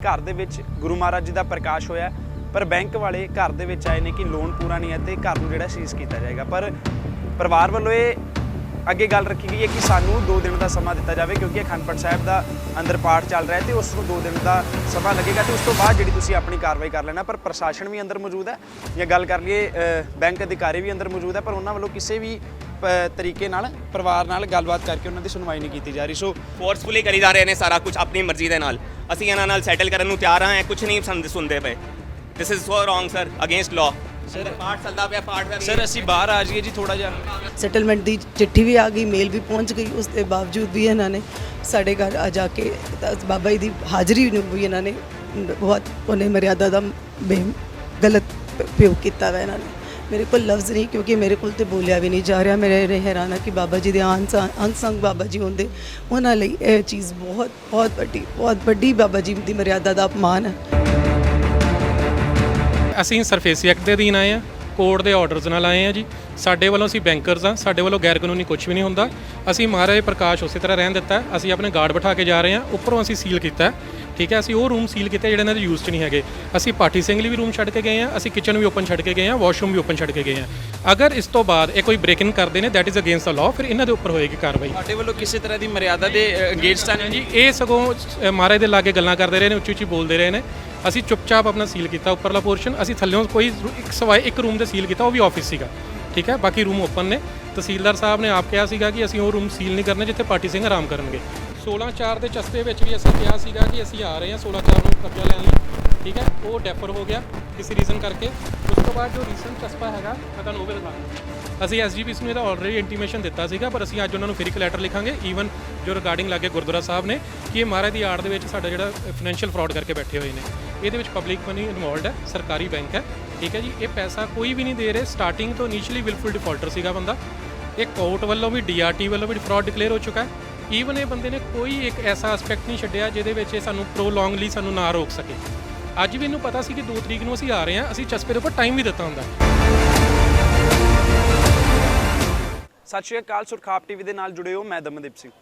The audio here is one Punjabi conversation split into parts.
ਘਰ ਦੇ ਵਿੱਚ ਗੁਰੂ ਮਹਾਰਾਜ ਜੀ ਦਾ ਪ੍ਰਕਾਸ਼ ਹੋਇਆ ਪਰ ਬੈਂਕ ਵਾਲੇ ਘਰ ਦੇ ਵਿੱਚ ਆਏ ਨੇ ਕਿ ਲੋਨ ਪੂਰਾ ਨਹੀਂ ਹੈ ਤੇ ਘਰ ਨੂੰ ਜਿਹੜਾ ਸੀਜ਼ ਕੀਤਾ ਜਾਏਗਾ। ਪਰ ਪਰਿਵਾਰ ਵੱਲੋਂ ਇਹ ਅੱਗੇ ਗੱਲ ਰੱਖੀ ਗਈ ਹੈ ਕਿ ਸਾਨੂੰ 2 ਦਿਨ ਦਾ ਸਮਾਂ ਦਿੱਤਾ ਜਾਵੇ ਕਿਉਂਕਿ ਅਖੰਡ ਸਾਹਿਬ ਦਾ ਅੰਦਰ ਪਾਠ ਚੱਲ ਰਿਹਾ ਹੈ ਤੇ ਉਸ ਨੂੰ 2 ਦਿਨ ਦਾ ਸਮਾਂ ਲੱਗੇਗਾ ਤੇ ਉਸ ਤੋਂ ਬਾਅਦ ਜਿਹੜੀ ਤੁਸੀਂ ਆਪਣੀ ਕਾਰਵਾਈ ਕਰ ਲੈਣਾ। ਪਰ ਪ੍ਰਸ਼ਾਸਨ ਵੀ ਅੰਦਰ ਮੌਜੂਦ ਹੈ ਜਾਂ ਗੱਲ ਕਰ ਲਈਏ ਬੈਂਕ ਅਧਿਕਾਰੀ ਵੀ ਅੰਦਰ ਮੌਜੂਦ ਹੈ, ਪਰ ਉਹਨਾਂ ਵੱਲੋਂ ਕਿਸੇ ਵੀ ਤਰੀਕੇ ਨਾਲ, ਪਰਿਵਾਰ ਨਾਲ ਗੱਲਬਾਤ ਕਰਕੇ ਉਹਨਾਂ ਦੀ ਸੁਣਵਾਈ ਨਹੀਂ ਕੀਤੀ ਜਾ ਰਹੀ। ਸੋ ਫੋਰਸਫੁਲੀ ਕਰੀ ਜਾ ਰਹੇ ਨੇ ਸਾਰਾ ਕੁਝ, ਆਪਣੀ ਮਰਜ਼ੀ ਦੇ ਨਾਲ। ਅਸੀਂ ਇਹਨਾਂ ਨਾਲ ਸੈਟਲ ਕਰਨ ਨੂੰ ਤਿਆਰ ਹਾਂ ਕੁਝ ਨਹੀਂ ਸੰਦ ਸੁਣਦੇ ਪਏ। This is so wrong sir against law sir ਪਾਠ ਚੱਲਦਾ ਪਿਆ ਪਾਠ ਦਾ ਸਰ ਅਸੀਂ ਬਾਹਰ ਆ ਜਾਈਏ ਜੀ ਥੋੜਾ ਜਿਹਾ। ਸੈਟਲਮੈਂਟ ਦੀ ਚਿੱਠੀ ਵੀ ਆ ਗਈ ਮੇਲ ਵੀ ਪਹੁੰਚ ਗਈ ਉਸ ਦੇ ਬਾਵਜੂਦ ਵੀ ਇਹਨਾਂ ਨੇ ਸਾਡੇ ਘਰ ਆ ਜਾ ਕੇ ਬਾਬਾ ਜੀ ਦੀ ਹਾਜ਼ਰੀ ਨੂੰ ਵੀ ਇਹਨਾਂ ਨੇ ਬਹੁਤ ਉਹਨੇ ਮਰਿਆਦਾ ਦਾ ਬੇ ਗਲਤ ਪ੍ਰਯੋਗ ਕੀਤਾ ਵਾ ਇਹਨਾਂ ਨੇ। ਮੇਰੇ ਕੋਲ ਲਫ਼ਜ਼ ਨਹੀਂ ਕਿਉਂਕਿ ਮੇਰੇ ਕੋਲ ਤੇ ਬੋਲਿਆ ਵੀ ਨਹੀਂ ਜਾ ਰਿਹਾ। ਮੇਰੇ ਇਹ ਹੈਰਾਨ ਆ ਕਿ ਬਾਬਾ ਜੀ ਦੇ ਆਨ ਅੰਗ ਸੰਗ ਬਾਬਾ ਜੀ ਹੁੰਦੇ। ਉਹਨਾਂ ਲਈ ਇਹ ਚੀਜ਼ ਬਹੁਤ ਬਹੁਤ ਵੱਡੀ ਬਹੁਤ ਵੱਡੀ ਬਾਬਾ ਜੀ ਦੀ ਮਰਿਆਦਾ ਦਾ ਅਪਮਾਨ ਹੈ। ਅਸੀਂ ਸਰਫੇਸੀ ਐਕਟ ਦੇ ਅਧੀਨ ਆਏ ਆ ਕੋਰਟ ਦੇ ਆਰਡਰਸ ਨਾਲ ਆਏ ਆ ਜੀ। ਸਾਡੇ ਵੱਲੋਂ ਅਸੀਂ ਬੈਂਕਰਸ ਆ ਸਾਡੇ ਵੱਲੋਂ ਗੈਰ ਕਾਨੂੰਨੀ ਕੁਝ ਵੀ ਨਹੀਂ ਹੁੰਦਾ। ਅਸੀਂ ਮਹਾਰਾਜ ਪ੍ਰਕਾਸ਼ ਉਸੇ ਤਰ੍ਹਾਂ ਰਹਿਣ ਦਿੱਤਾ। ਅਸੀਂ ਆਪਣੇ ਗਾਰਡ ਬਿਠਾ ਕੇ ਜਾ ਰਹੇ ਆ ਉੱਪਰੋਂ ਅਸੀਂ ਸੀਲ ਕੀਤਾ। ਠੀਕ ਹੈ ਅਸੀਂ ਉਹ ਰੂਮ ਸੀਲ ਕੀਤੇ ਜਿਹੜੇ ਇਹਨਾਂ ਦੇ ਯੂਜ਼ 'ਚ ਨਹੀਂ ਹੈਗੇ। ਅਸੀਂ ਪਾਰਟੀ ਸਿੰਘ ਲਈ ਵੀ ਰੂਮ ਛੱਡ ਕੇ ਗਏ ਆ ਅਸੀਂ ਕਿਚਨ ਵੀ ਓਪਨ ਛੱਡ ਕੇ ਗਏ ਆ ਵਾਸ਼ਰੂਮ ਵੀ ਓਪਨ ਛੱਡ ਕੇ ਗਏ ਆ ਅਗਰ ਇਸ ਤੋਂ ਬਾਅਦ ਇਹ ਕੋਈ ਬ੍ਰੇਕ ਇਨ ਕਰਦੇ ਨੇ that is against the law ਫਿਰ ਇਹਨਾਂ ਦੇ ਉੱਪਰ ਹੋਏਗੀ ਕਾਰਵਾਈ। ਤੁਹਾਡੇ ਵੱਲੋਂ ਕਿਸੇ ਤਰ੍ਹਾਂ ਦੀ ਮਰਿਆਦਾ ਦੇ ਅਗੇਂਸਟ ਤਾਂ ਨਹੀਂ ਜੀ ਇਹ ਸਗੋਂ ਮਹਾਰਾਜ ਦੇ ਲਾਗੇ ਗੱਲਾਂ ਕਰਦੇ ਰਹੇ ਨੇ ਉੱਚੀ ਉੱਚੀ ਬੋਲਦੇ ਰਹੇ ਨੇ। ਅਸੀਂ ਚੁੱਪਚਾਪ ਆਪਣਾ ਸੀਲ ਕੀਤਾ ਉੱਪਰਲਾ ਪੋਰਸ਼ਨ ਅਸੀਂ ਥੱਲੇੋਂ ਕੋਈ ਇੱਕ ਸਵਾਏ ਇੱਕ ਰੂਮ ਦੇ ਸੀਲ ਕੀਤਾ ਉਹ ਵੀ ਆਫਿਸ ਸੀਗਾ। ਠੀਕ ਹੈ ਬਾਕੀ ਰੂਮ ਓਪਨ ਨੇ। ਤਹਿਸੀਲਦਾਰ ਸਾਹਿਬ ਨੇ ਆਪ ਕਿਹਾ ਸੀਗਾ ਕਿ ਅਸੀਂ ਉਹ ਰੂਮ ਸੀਲ ਨਹੀਂ ਕਰਨੇ ਜਿੱਥੇ ਪਾਰਟੀ ਸਿੰਘ ਆਰਾਮ ਕਰਨਗੇ। 16 4 ਦੇ ਚਸਪੇ ਵਿੱਚ ਵੀ ਅਸੀਂ ਕਿਹਾ ਸੀਗਾ ਕਿ ਅਸੀਂ ਆ ਰਹੇ ਹਾਂ 16 4 ਨੂੰ ਕਬਜ਼ਾ ਲੈਣ ਲਈ, ਠੀਕ ਹੈ? ਉਹ ਡੈਫਰ ਹੋ ਗਿਆ ਕਿਸੇ ਰੀਜ਼ਨ ਕਰਕੇ। ਉਸ ਤੋਂ ਬਾਅਦ ਜੋ ਰੀਸੈਂਟ ਚਸਪਾ ਹੈਗਾ, ਮੈਂ ਤੁਹਾਨੂੰ ਉਹ ਵੀ ਦਿਖਾਉਂਗਾ ਅਸੀਂ ਐਸਜੀਪੀਸ ਨੂੰ ਇਹਦਾ ਆਲਰੇਡੀ ਇੰਟੀਮੇਸ਼ਨ ਦਿੱਤਾ ਸੀਗਾ, ਪਰ ਅਸੀਂ ਅੱਜ ਉਹਨਾਂ ਨੂੰ ਫਿਰ ਇੱਕ ਲੈਟਰ ਲਿਖਾਂਗੇ ਈਵਨ ਜੋ ਰਿਗਾਰਡਿੰਗ ਲਾਗੇ ਗੁਰਦੁਆਰਾ ਸਾਹਿਬ ਨੇ, ਕਿ ਇਹ ਮਹਾਰਾਜ ਦੀ ਆੜ ਦੇ ਵਿੱਚ ਸਾਡਾ ਜਿਹੜਾ ਫਾਈਨੈਂਸ਼ੀਅਲ ਫਰਾਡ ਕਰਕੇ ਬੈਠੇ ਹੋਏ ਨੇ। ਇਹਦੇ ਵਿੱਚ ਪਬਲਿਕ ਮਨੀ ਇਨਵੋਲਡ ਹੈ, ਸਰਕਾਰੀ ਬੈਂਕ ਹੈ, ਠੀਕ ਹੈ ਜੀ? ਇਹ ਪੈਸਾ ਕੋਈ ਵੀ ਨਹੀਂ ਦੇ ਰਹੇ। ਸਟਾਰਟਿੰਗ ਤੋਂ ਇਨੀਸ਼ੀਅਲੀ ਵਿਲਫੁਲ ਡਿਫਾਲਟਰ ਸੀਗਾ ਬੰਦਾ। ਇਹ ਕੋਰਟ ਵੱਲੋਂ ਵੀ ਡੀਆਰਟੀ ਵੱਲੋਂ ਵੀ ਫਰਾਡ ਡਿਕਲੇਅਰ ਹੋ ਚੁੱਕਾ ਹੈ। ਈਵਨ ਇਹ ਬੰਦੇ ਨੇ ਕੋਈ ਇੱਕ ਐਸਾ ਐਸਪੈਕਟ ਨਹੀਂ ਛੱਡਿਆ ਜਿਹਦੇ ਵਿੱਚ ਇਹ ਸਾਨੂੰ ਪ੍ਰੋਲੋਂਗਲੀ ਸਾਨੂੰ ਨਾ ਰੋਕ ਸਕੇ। ਅੱਜ ਵੀ ਇਹਨੂੰ ਪਤਾ ਸੀ ਕਿ 2 ਤਰੀਕ ਨੂੰ ਅਸੀਂ ਆ ਰਹੇ ਹਾਂ, ਅਸੀਂ ਚਸਪੇ ਦੇ ਉੱਪਰ ਟਾਈਮ ਵੀ ਦਿੱਤਾ ਹੁੰਦਾ ਸਤਿ ਸ਼੍ਰੀ ਅਕਾਲ ਸੁਰਖਾਪ ਟੀਵੀ ਦੇ ਨਾਲ ਜੁੜੇ ਹੋ ਮੈਂ ਦਮਨਦੀਪ ਸਿੰਘ।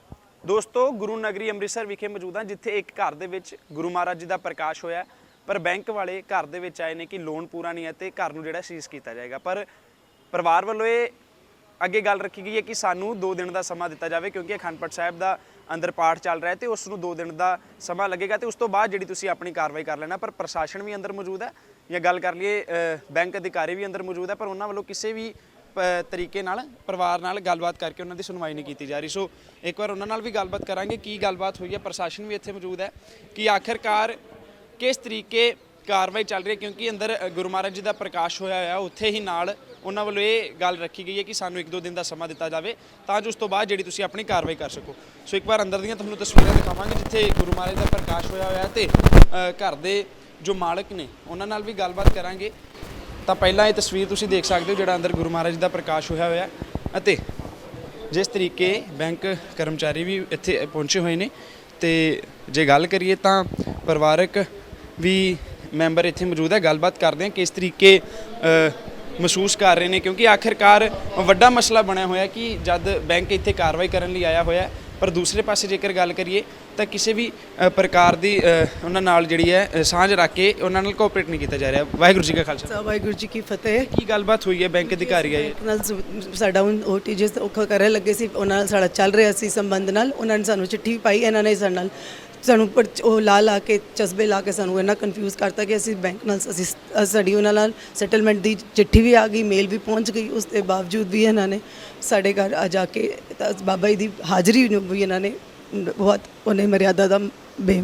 ਦੋਸਤੋ, ਗੁਰੂ ਨਗਰੀ ਅੰਮ੍ਰਿਤਸਰ ਵਿਖੇ ਮੌਜੂਦ ਹਾਂ, ਜਿੱਥੇ ਇੱਕ ਘਰ ਦੇ ਵਿੱਚ ਗੁਰੂ ਮਹਾਰਾਜ ਜੀ ਦਾ ਪ੍ਰਕਾਸ਼ ਹੋਇਆ ਪਰ ਬੈਂਕ ਵਾਲੇ ਘਰ ਦੇ ਵਿੱਚ ਆਏ ਨੇ ਕਿ ਲੋਨ ਪੂਰਾ ਨਹੀਂ ਹੈ ਤੇ ਘਰ ਨੂੰ ਜਿਹੜਾ ਸੀਜ਼ ਕੀਤਾ ਜਾਏਗਾ। ਪਰ ਪਰਿਵਾਰ ਵੱਲੋਂ ਇਹ ਅੱਗੇ ਗੱਲ ਰੱਖੀ ਗਈ ਹੈ ਕਿ ਸਾਨੂੰ 2 ਦਿਨ ਦਾ ਸਮਾਂ ਦਿੱਤਾ ਜਾਵੇ ਕਿਉਂਕਿ ਅਖੰਡਪਟ ਸਾਹਿਬ ਦਾ ਅੰਦਰ ਪਾਠ ਚੱਲ ਰਿਹਾ ਹੈ ਤੇ ਉਸ ਨੂੰ 2 ਦਿਨ ਦਾ ਸਮਾਂ ਲੱਗੇਗਾ ਤੇ ਉਸ ਤੋਂ ਬਾਅਦ ਜਿਹੜੀ ਤੁਸੀਂ ਆਪਣੀ ਕਾਰਵਾਈ ਕਰ ਲੈਣਾ, ਪਰ ਪ੍ਰਸ਼ਾਸਨ ਵੀ ਅੰਦਰ ਮੌਜੂਦ ਹੈ ਜਾਂ ਗੱਲ ਕਰ ਲਈਏ ਬੈਂਕ ਅਧਿਕਾਰੀ ਵੀ ਅੰਦਰ ਮੌਜੂਦ ਹੈ, ਪਰ ਉਹਨਾਂ ਵੱਲੋਂ ਕਿਸੇ ਵੀ ਪ- ਤਰੀਕੇ ਨਾਲ, ਪਰਿਵਾਰ ਨਾਲ ਗੱਲਬਾਤ ਕਰਕੇ ਉਹਨਾਂ ਦੀ ਸੁਣਵਾਈ ਨਹੀਂ ਕੀਤੀ ਜਾ ਰਹੀ। ਸੋ ਇੱਕ ਵਾਰ ਉਹਨਾਂ ਨਾਲ ਵੀ ਗੱਲਬਾਤ ਕਰਾਂਗੇ, ਕੀ ਗੱਲਬਾਤ ਹੋਈ ਹੈ, ਪ੍ਰਸ਼ਾਸਨ ਵੀ ਇੱਥੇ ਮੌਜੂਦ ਹੈ ਕਿ ਆਖਰਕਾਰ ਕਿਸ ਤਰੀਕੇ ਕਾਰਵਾਈ ਚੱਲ ਰਹੀ ਹੈ ਕਿਉਂਕਿ ਅੰਦਰ ਗੁਰੂ ਮਹਾਰਾਜ ਜੀ ਦਾ ਪ੍ਰਕਾਸ਼ ਹੋਇਆ ਹੋਇਆ, ਉੱਥੇ ਹੀ ਨਾਲ ਉਹਨਾਂ ਵੱਲੋਂ ਇਹ ਗੱਲ ਰੱਖੀ ਗਈ ਹੈ ਕਿ ਸਾਨੂੰ ਇੱਕ ਦੋ ਦਿਨ ਦਾ ਸਮਾਂ ਦਿੱਤਾ ਜਾਵੇ ਤਾਂ ਜੋ ਉਸ ਤੋਂ ਬਾਅਦ ਜਿਹੜੀ ਤੁਸੀਂ ਆਪਣੀ ਕਾਰਵਾਈ ਕਰ ਸਕੋ। ਸੋ ਇੱਕ ਵਾਰ ਅੰਦਰ ਦੀਆਂ ਤੁਹਾਨੂੰ ਤਸਵੀਰਾਂ ਦਿਖਾਵਾਂਗੇ ਜਿੱਥੇ ਗੁਰੂ ਮਹਾਰਾਜ ਦਾ ਪ੍ਰਕਾਸ਼ ਹੋਇਆ ਹੋਇਆ ਤੇ ਘਰ ਦੇ ਜੋ ਮਾਲਕ ਨੇ, ਉਹਨਾਂ ਨਾਲ ਵੀ ਗੱਲਬਾਤ ਕਰਾਂਗੇ। ਤਾਂ ਪਹਿਲਾਂ ਇਹ ਤਸਵੀਰ ਤੁਸੀਂ ਦੇਖ ਸਕਦੇ ਹੋ ਜਿਹੜਾ ਅੰਦਰ ਗੁਰੂ ਮਹਾਰਾਜ ਜੀ ਦਾ ਪ੍ਰਕਾਸ਼ ਹੋਇਆ ਹੋਇਆ ਅਤੇ ਜਿਸ ਤਰੀਕੇ ਬੈਂਕ ਕਰਮਚਾਰੀ ਵੀ ਇੱਥੇ ਪਹੁੰਚੇ ਹੋਏ ਨੇ। ਤੇ ਜੇ ਗੱਲ ਕਰੀਏ ਤਾਂ ਪਰਿਵਾਰਕ ਵੀ ਮੈਂਬਰ ਇੱਥੇ ਮੌਜੂਦ ਹੈ ਗੱਲਬਾਤ ਕਰਦੇ ਹਾਂ ਕਿਸ ਤਰੀਕੇ ਮਹਿਸੂਸ ਕਰ ਰਹੇ ਨੇ ਕਿਉਂਕਿ ਆਖਿਰਕਾਰ ਵੱਡਾ ਮਸਲਾ ਬਣਿਆ ਹੋਇਆ ਕਿ ਜਦ ਬੈਂਕ ਇੱਥੇ ਕਾਰਵਾਈ ਕਰਨ ਲਈ ਆਇਆ ਹੋਇਆ ਪਰ ਦੂਸਰੇ ਪਾਸੇ ਜੇਕਰ ਗੱਲ ਕਰੀਏ ਤਾਂ ਕਿਸੇ ਵੀ ਪ੍ਰਕਾਰ ਦੀ ਉਹਨਾਂ ਨਾਲ ਜਿਹੜੀ ਹੈ ਸਾਂਝ ਰੱਖ ਕੇ ਉਹਨਾਂ ਨਾਲ ਕੋਆਪਰੇਟ ਨਹੀਂ ਕੀਤਾ ਜਾ ਰਿਹਾ। ਵਾਹਿਗੁਰੂ ਜੀ ਕਾ ਖਾਲਸਾ। ਵਾਹਿਗੁਰੂ ਜੀ ਕੀ ਫਤਿਹ। ਕੀ ਗੱਲਬਾਤ ਹੋਈ ਹੈ ਬੈਂਕ ਅਧਿਕਾਰੀ ਆਏ? ਨਾਲ ਸਾਡਾ ਹੁਣ ਓਟੀਜੀਸ ਔਖਾ ਕਰਨ ਲੱਗੇ ਸੀ ਉਹਨਾਂ ਨਾਲ ਸਾਡਾ ਚੱਲ ਰਿਹਾ ਸੀ ਸੰਬੰਧ ਨਾਲ ਉਹਨਾਂ ਨੇ ਸਾਨੂੰ ਚਿੱਠੀ ਪਾਈ ਇਹਨਾਂ ਨੇ ਸਾਡੇ ਨਾਲ ਸਾਨੂੰ ਪਰਚ- ਉਹ ਲਾ ਲਾ ਕੇ ਚਸਬੇ ਲਾ ਕੇ ਸਾਨੂੰ ਇੰਨਾ ਕਨਫਿਊਜ਼ ਕਰਤਾ ਕਿ ਅਸੀਂ ਬੈਂਕ ਨਾਲ ਅਸੀਂ ਸਾਡੀ ਉਹਨਾਂ ਨਾਲ ਸੈਟਲਮੈਂਟ ਦੀ ਚਿੱਠੀ ਵੀ ਆ ਗਈ ਮੇਲ ਵੀ ਪਹੁੰਚ ਗਈ, ਉਸ ਦੇ ਬਾਵਜੂਦ ਵੀ ਇਹਨਾਂ ਨੇ ਸਾਡੇ ਘਰ ਆ ਜਾ ਕੇ ਤਾਂ ਬਾਬਾ ਜੀ ਦੀ ਹਾਜ਼ਰੀ ਨੂੰ ਵੀ ਇਹਨਾਂ ਨੇ ਬਹੁਤ ਉਹਨੇ ਮਰਿਆਦਾ ਦਾ ਬੇ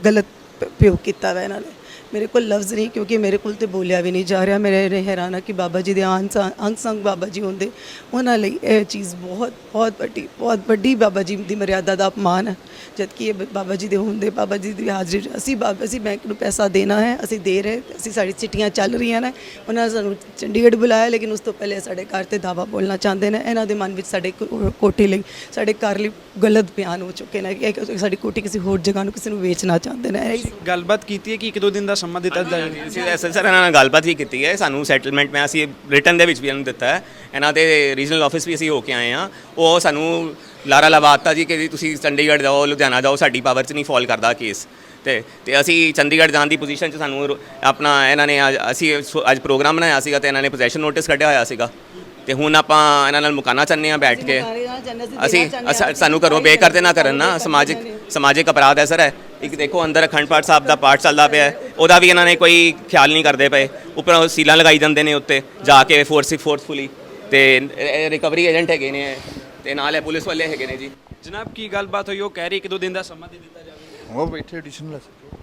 ਗਲਤ ਪ੍ਰਯੋਗ ਕੀਤਾ ਵਾ ਇਹਨਾਂ ਨੇ। ਮੇਰੇ ਕੋਲ ਲਫ਼ਜ਼ ਨਹੀਂ ਕਿਉਂਕਿ ਮੇਰੇ ਕੋਲ ਤੇ ਬੋਲਿਆ ਵੀ ਨਹੀਂ ਜਾ ਰਿਹਾ। ਮੇਰੇ ਇਹ ਹੈਰਾਨ ਆ ਕਿ ਬਾਬਾ ਜੀ ਦੇ ਆਨ ਅੰਗ ਸੰਗ ਬਾਬਾ ਜੀ ਹੁੰਦੇ। ਉਹਨਾਂ ਲਈ ਇਹ ਚੀਜ਼ ਬਹੁਤ ਬਹੁਤ ਵੱਡੀ ਬਹੁਤ ਵੱਡੀ ਬਾਬਾ ਜੀ ਦੀ ਮਰਿਆਦਾ ਦਾ ਅਪਮਾਨ ਹੈ। ਜਦ ਕਿ ਇਹ ਬ- ਬਾਬਾ ਜੀ ਦੇ ਹੁੰਦੇ, ਬਾਬਾ ਜੀ ਦੀ ਹਾਜ਼ਰੀ 'ਚ ਅਸੀਂ ਬਾਬਾ ਅਸੀਂ ਬੈਂਕ ਨੂੰ ਪੈਸਾ ਦੇਣਾ ਹੈ, ਅਸੀਂ ਦੇ ਰਹੇ ਅਸੀਂ ਸਾਡੀ ਚਿੱਠੀਆਂ ਚੱਲ ਰਹੀਆਂ ਨੇ। ਉਹਨਾਂ ਨੇ ਸਾਨੂੰ ਚੰਡੀਗੜ੍ਹ ਬੁਲਾਇਆ, ਲੇਕਿਨ ਉਸ ਤੋਂ ਪਹਿਲੇ ਸਾਡੇ ਘਰ ਤੇ ਦਾਵਾ ਬੋਲਣਾ ਚਾਹੁੰਦੇ ਨੇ। ਇਹਨਾਂ ਦੇ ਮਨ ਵਿੱਚ ਸਾਡੇ ਕੋ- ਕੋਠੀ ਲਈ, ਸਾਡੇ ਘਰ ਲਈ ਗਲਤ ਬਿਆਨ ਹੋ ਚੁੱਕੇ ਨੇ ਕਿ ਸਾਡੀ ਕੋਠੀ ਕਿਸੇ ਹੋਰ ਜਗ੍ਹਾ ਨੂੰ ਕਿਸੇ ਨੂੰ ਵੇਚਣਾ ਚਾਹੁੰਦੇ ਨੇ। ਇਹ ਗੱਲਬਾਤ ਕੀਤੀ ਹੈ ਕਿ ਇੱਕ ਦੋ ਦਿਨ ਦਾ ਦਿੱਤਾ ਜਾਵੇ ਅਸੀਂ ਐਸਐਸ ਸਰ ਇਹਨਾਂ ਨਾਲ ਗੱਲਬਾਤ ਵੀ ਕੀਤੀ ਹੈ। ਸਾਨੂੰ ਸੈਟਲਮੈਂਟ ਮੈਂ ਅਸੀਂ ਰਿਟਰਨ ਦੇ ਵਿੱਚ ਵੀ ਇਹਨੂੰ ਦਿੱਤਾ ਹੈ। ਇਹਨਾਂ ਦੇ ਰੀਜਨਲ ਆਫਿਸ ਵੀ ਅਸੀਂ ਹੋ ਕੇ ਆਏ ਆ ਉਹ ਸਾਨੂੰ ਲਾਰਾ ਲਵਾਤਾ ਜੀ ਕਿ ਤੁਸੀਂ ਚੰਡੀਗੜ੍ਹ ਜਾਓ ਲੁਧਿਆਣਾ ਜਾਓ ਸਾਡੀ ਪਾਵਰ 'ਚ ਨਹੀਂ ਫਾਲ ਕਰਦਾ ਕੇਸ ਤੇ ਤੇ ਅਸੀਂ ਚੰਡੀਗੜ੍ਹ ਜਾਣ ਦੀ ਪੋਜੀਸ਼ਨ 'ਚ ਸਾਨੂੰ ਰੋ- ਆਪਣਾ ਇਹਨਾਂ ਨੇ ਅੱਜ- ਅਸੀਂ ਸੋ- ਅੱਜ ਪ੍ਰੋਗਰਾਮ ਬਣਾਇਆ ਸੀਗਾ ਤੇ ਇਹਨਾਂ ਨੇ ਪੋਜੈਸ਼ਨ ਨੋਟਿਸ ਕੱਢਿਆ ਹੋਇਆ ਸੀਗਾ। ਤੇ ਹੁਣ ਆਪਾਂ ਇਹਨਾਂ ਨਾਲ ਮੁਕਾਨਾ ਚਾਹੁੰਦੇ ਆ ਬੈਠ ਕੇ। ਅਸੀਂ ਅਸਾਂ- ਸਾਨੂੰ ਘਰੋਂ ਬੇਘਰ ਤੇ ਨਾ ਕਰਨ ਨਾ ਸਮਾਜਿਕ ਸਮਾਜਿਕ ਅਪਰਾਧ ਹੈ ਸਰ ਹੈ ਇੱਕ ਦੇਖੋ ਅੰਦਰ ਅਖੰਡ ਪਾਠ ਸਾਹਿਬ ਦਾ ਪਾਠ ਚੱਲਦਾ ਪਿਆ ਹੈ, ਉਹਦਾ ਵੀ ਇਹਨਾਂ ਨੇ ਕੋਈ ਖਿਆਲ ਨਹੀਂ ਕਰਦੇ ਪਏ। ਉੱਪਰੋਂ ਸੀਲਾਂ ਲਗਾਈ ਜਾਂਦੇ ਨੇ ਉੱਤੇ ਜਾ ਕੇ ਫੋਰਸ ਫੋਰਸਫੁਲੀ ਤੇ ਰਿਕਵਰੀ ਏਜੰਟ ਹੈਗੇ ਨੇ ਤੇ ਨਾਲ ਇਹ ਪੁਲਿਸ ਵਾਲੇ ਹੈਗੇ ਨੇ ਜੀ। ਜਨਾਬ ਕੀ ਗੱਲਬਾਤ ਹੋਈ? ਉਹ ਕਹਿ ਰਹੀ ਇੱਕ ਦੋ ਦਿਨ ਦਾ ਸਮਾਂ ਦੇ ਦਿੱਤਾ ਜਾਵੇ। ਉਹ ਬੈਠੇ ਐਡੀਸ਼ਨਲ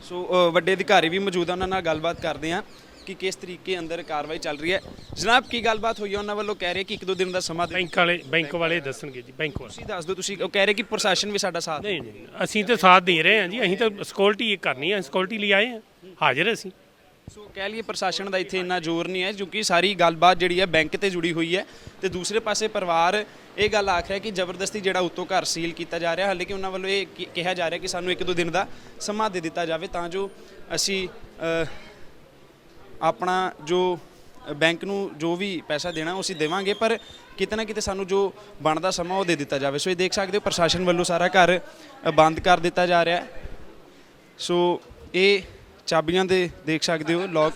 ਸੋ ਅ, ਵੱਡੇ ਅਧਿਕਾਰੀ ਵੀ ਮੌਜੂਦ ਆ ਉਹਨਾਂ ਨਾਲ ਗੱਲਬਾਤ ਕਰਦੇ ਆ ਕਿ ਕਿਸ ਤਰੀਕੇ ਅੰਦਰ ਕਾਰਵਾਈ ਚੱਲ ਰਹੀ ਹੈ। ਜਨਾਬ ਕੀ ਗੱਲਬਾਤ ਹੋਈ ਹੈ ਉਹਨਾਂ ਵੱਲੋਂ ਕਹਿ ਰਹੇ ਕਿ ਇੱਕ ਦੋ ਦਿਨ ਦਾ ਸਮਾਂ ਬੈਂਕ ਵਾਲੇ ਬੈਂਕ ਵਾਲੇ ਦੱਸਣਗੇ ਜੀ ਬੈਂਕ ਵਾਲੇ। ਤੁਸੀਂ ਦੱਸ ਦਿਓ ਤੁਸੀਂ ਉਹ ਕਹਿ ਰਹੇ ਕਿ ਪ੍ਰਸ਼ਾਸਨ ਵੀ ਸਾਡਾ ਸਾਥ ਨਹੀਂ ਨਹੀਂ ਅਸੀਂ ਤਾਂ ਸਾਥ ਦੇ ਰਹੇ ਹਾਂ ਜੀ ਅਸੀਂ ਤਾਂ ਸਿਕਿਉਰਿਟੀ ਕਰਨੀ ਹੈ ਸਿਕਿਉਰਿਟੀ ਲਈ ਆਏ ਹਾਂ ਹਾਜ਼ਰ ਅਸੀਂ। ਸੋ ਕਹਿ ਲਈਏ ਪ੍ਰਸ਼ਾਸਨ ਦਾ ਇੱਥੇ ਇੰਨਾ ਜ਼ੋਰ ਨਹੀਂ ਹੈ ਕਿਉਂਕਿ ਸਾਰੀ ਗੱਲਬਾਤ ਜਿਹੜੀ ਹੈ ਬੈਂਕ ਤੇ ਜੁੜੀ ਹੋਈ ਹੈ। ਤੇ ਦੂਸਰੇ ਪਾਸੇ ਪਰਿਵਾਰ ਇਹ ਗੱਲ ਆਖ ਰਿਹਾ ਕਿ ਜ਼ਬਰਦਸਤੀ ਜਿਹੜਾ ਉੱਤੋਂ ਘਰ ਸੀਲ ਕੀਤਾ ਜਾ ਰਿਹਾ ਹਾਲੇ ਕਿ ਉਹਨਾਂ ਵੱਲੋਂ ਇਹ ਕਿ- ਕਿਹਾ ਜਾ ਰਿਹਾ ਕਿ ਸਾਨੂੰ ਇੱਕ ਦੋ ਦਿਨ ਦਾ ਸਮਾਂ ਦੇ ਦਿੱਤਾ ਜਾਵੇ ਤਾਂ ਜੋ ਅਸੀਂ ਅ, ਆਪਣਾ ਜੋ ਬੈਂਕ ਨੂੰ ਜੋ ਵੀ ਪੈਸਾ ਦੇਣਾ ਉਹ ਅਸੀਂ ਦੇਵਾਂਗੇ, ਪਰ ਕਿਤੇ ਨਾ ਕਿਤੇ ਸਾਨੂੰ ਜੋ ਬਣਦਾ ਸਮਾਂ ਉਹ ਦੇ ਦਿੱਤਾ ਜਾਵੇ। ਸੋ ਇਹ ਦੇਖ ਸਕਦੇ ਹੋ, ਪ੍ਰਸ਼ਾਸਨ ਵੱਲੋਂ ਸਾਰਾ ਘਰ ਬੰਦ ਕਰ ਦਿੱਤਾ ਜਾ ਰਿਹਾ ਹੈ। ਸੋ ਇਹ ਚਾਬੀਆਂ ਦੇ ਦੇਖ ਸਕਦੇ ਹੋ ਲੋਕ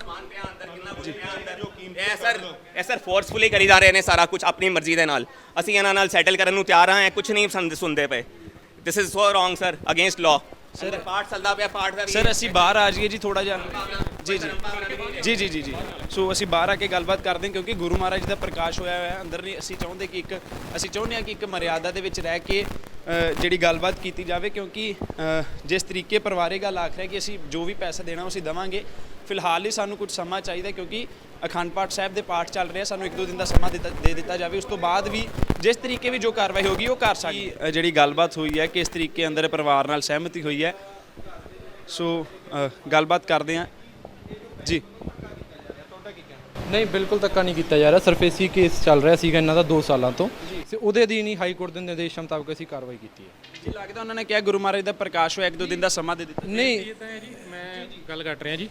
ਇਹ ਸਰ ਇਹ ਸਰ ਫੋਰਸਫੁਲੀ ਕਰੀ ਜਾ ਰਹੇ ਨੇ ਸਾਰਾ ਕੁਝ ਆਪਣੀ ਮਰਜ਼ੀ ਦੇ ਨਾਲ। ਅਸੀਂ ਇਹਨਾਂ ਨਾਲ ਸੈਟਲ ਕਰਨ ਨੂੰ ਤਿਆਰ ਹਾਂ ਕੁਝ ਨਹੀਂ ਸੰਦ ਸੁਣਦੇ ਪਏ। This is so wrong sir against law sir ਪਾਠ ਚੱਲਦਾ ਪਿਆ ਪਾਠ ਦਾ ਵੀ। ਸਰ ਅਸੀਂ ਬਾਹਰ ਆ ਜਾਈਏ ਜੀ ਥੋੜਾ ਜਿਹਾ। ਜੀ ਜੀ। ਜੀ ਜੀ ਜੀ ਜੀ। ਸੋ ਅਸੀਂ ਬਾਹਰ ਆ ਕੇ ਗੱਲਬਾਤ ਕਰਦੇ ਹਾਂ ਕਿਉਂਕਿ ਗੁਰੂ ਮਹਾਰਾਜ ਦਾ ਪ੍ਰਕਾਸ਼ ਹੋਇਆ ਹੋਇਆ ਹੈ। ਅੰਦਰ ਨਹੀਂ ਅਸੀਂ ਚਾਹੁੰਦੇ ਕਿ ਇੱਕ ਅਸੀਂ ਚਾਹੁੰਦੇ ਹਾਂ ਕਿ ਇੱਕ ਮਰਿਆਦਾ ਦੇ ਵਿੱਚ ਰਹਿ ਕੇ ਜਿਹੜੀ ਗੱਲਬਾਤ ਕੀਤੀ ਜਾਵੇ ਕਿਉਂਕਿ ਜਿਸ ਤਰੀਕੇ ਪਰਿਵਾਰ ਗੱਲ ਆਖ ਰਿਹਾ ਕਿ ਅਸੀਂ ਜੋ ਵੀ ਪੈਸਾ ਦੇਣਾ ਉਹ ਅਸੀਂ ਦੇਵਾਂਗੇ। ਫਿਲਹਾਲ ਹੀ ਸਾਨੂੰ ਕੁਝ ਸਮਾਂ ਚਾਹੀਦਾ ਕਿਉਂਕਿ ਅਖੰਡ ਪਾਠ ਸਾਹਿਬ ਦੇ ਪਾਠ ਚੱਲ ਰਹੇ ਆ ਸਾਨੂੰ ਇੱਕ ਦੋ ਦਿਨ ਦਾ ਸਮਾਂ ਦਿੱਤਾ ਦੇ ਦਿੱਤਾ ਜਾਵੇ। ਉਸ ਤੋਂ ਬਾਅਦ ਵੀ ਜਿਸ ਤਰੀਕੇ ਵੀ ਜੋ ਕਾਰਵਾਈ ਹੋਗੀ ਉਹ ਕਰ ਸਕਦੀ ਅ, ਜਿਹੜੀ ਗੱਲਬਾਤ ਹੋਈ ਹੈ ਕਿਸ ਤਰੀਕੇ ਅੰਦਰ ਪਰਿਵਾਰ ਨਾਲ ਸਹਿਮਤੀ ਹੋਈ ਹੈ। ਸੋ ਅ, ਗੱਲਬਾਤ ਕਰਦੇ ਹਾਂ। ਜੀ। ਨਹੀਂ ਬਿਲਕੁਲ ਧੱਕਾ ਨਹੀਂ ਕੀਤਾ ਜਾ ਰਿਹਾ। ਸਰਫੇਸੀ ਕੇਸ ਚੱਲ ਰਿਹਾ ਸੀਗਾ ਇਹਨਾਂ ਦਾ 2 ਸਾਲਾਂ ਤੋਂ। ਤੇ ਉਹਦੇ ਅਧੀਨ ਹੀ ਹਾਈ ਕੋਰਟ ਦੇ ਨਿਰਦੇਸ਼ਾਂ ਮੁਤਾਬਕ ਅਸੀਂ ਕਾਰਵਾਈ ਕੀਤੀ ਹੈ। ਜੀ ਲੱਗਦਾ ਉਹਨਾਂ ਨੇ ਕਿਹਾ ਗੁਰੂ ਮਹਾਰਾਜ ਦਾ ਪ੍ਰਕਾਸ਼ ਹੋਇਆ ਇੱਕ ਦੋ ਦਿਨ ਦਾ ਸਮਾਂ ਦੇ ਦਿੱਤਾ। ਨਹੀਂ। ਇਹ ਤਾਂ ਹੈ ਜੀ ਮੈਂ ਗੱਲ ਕਰ ਰਿਹਾ ਜੀ।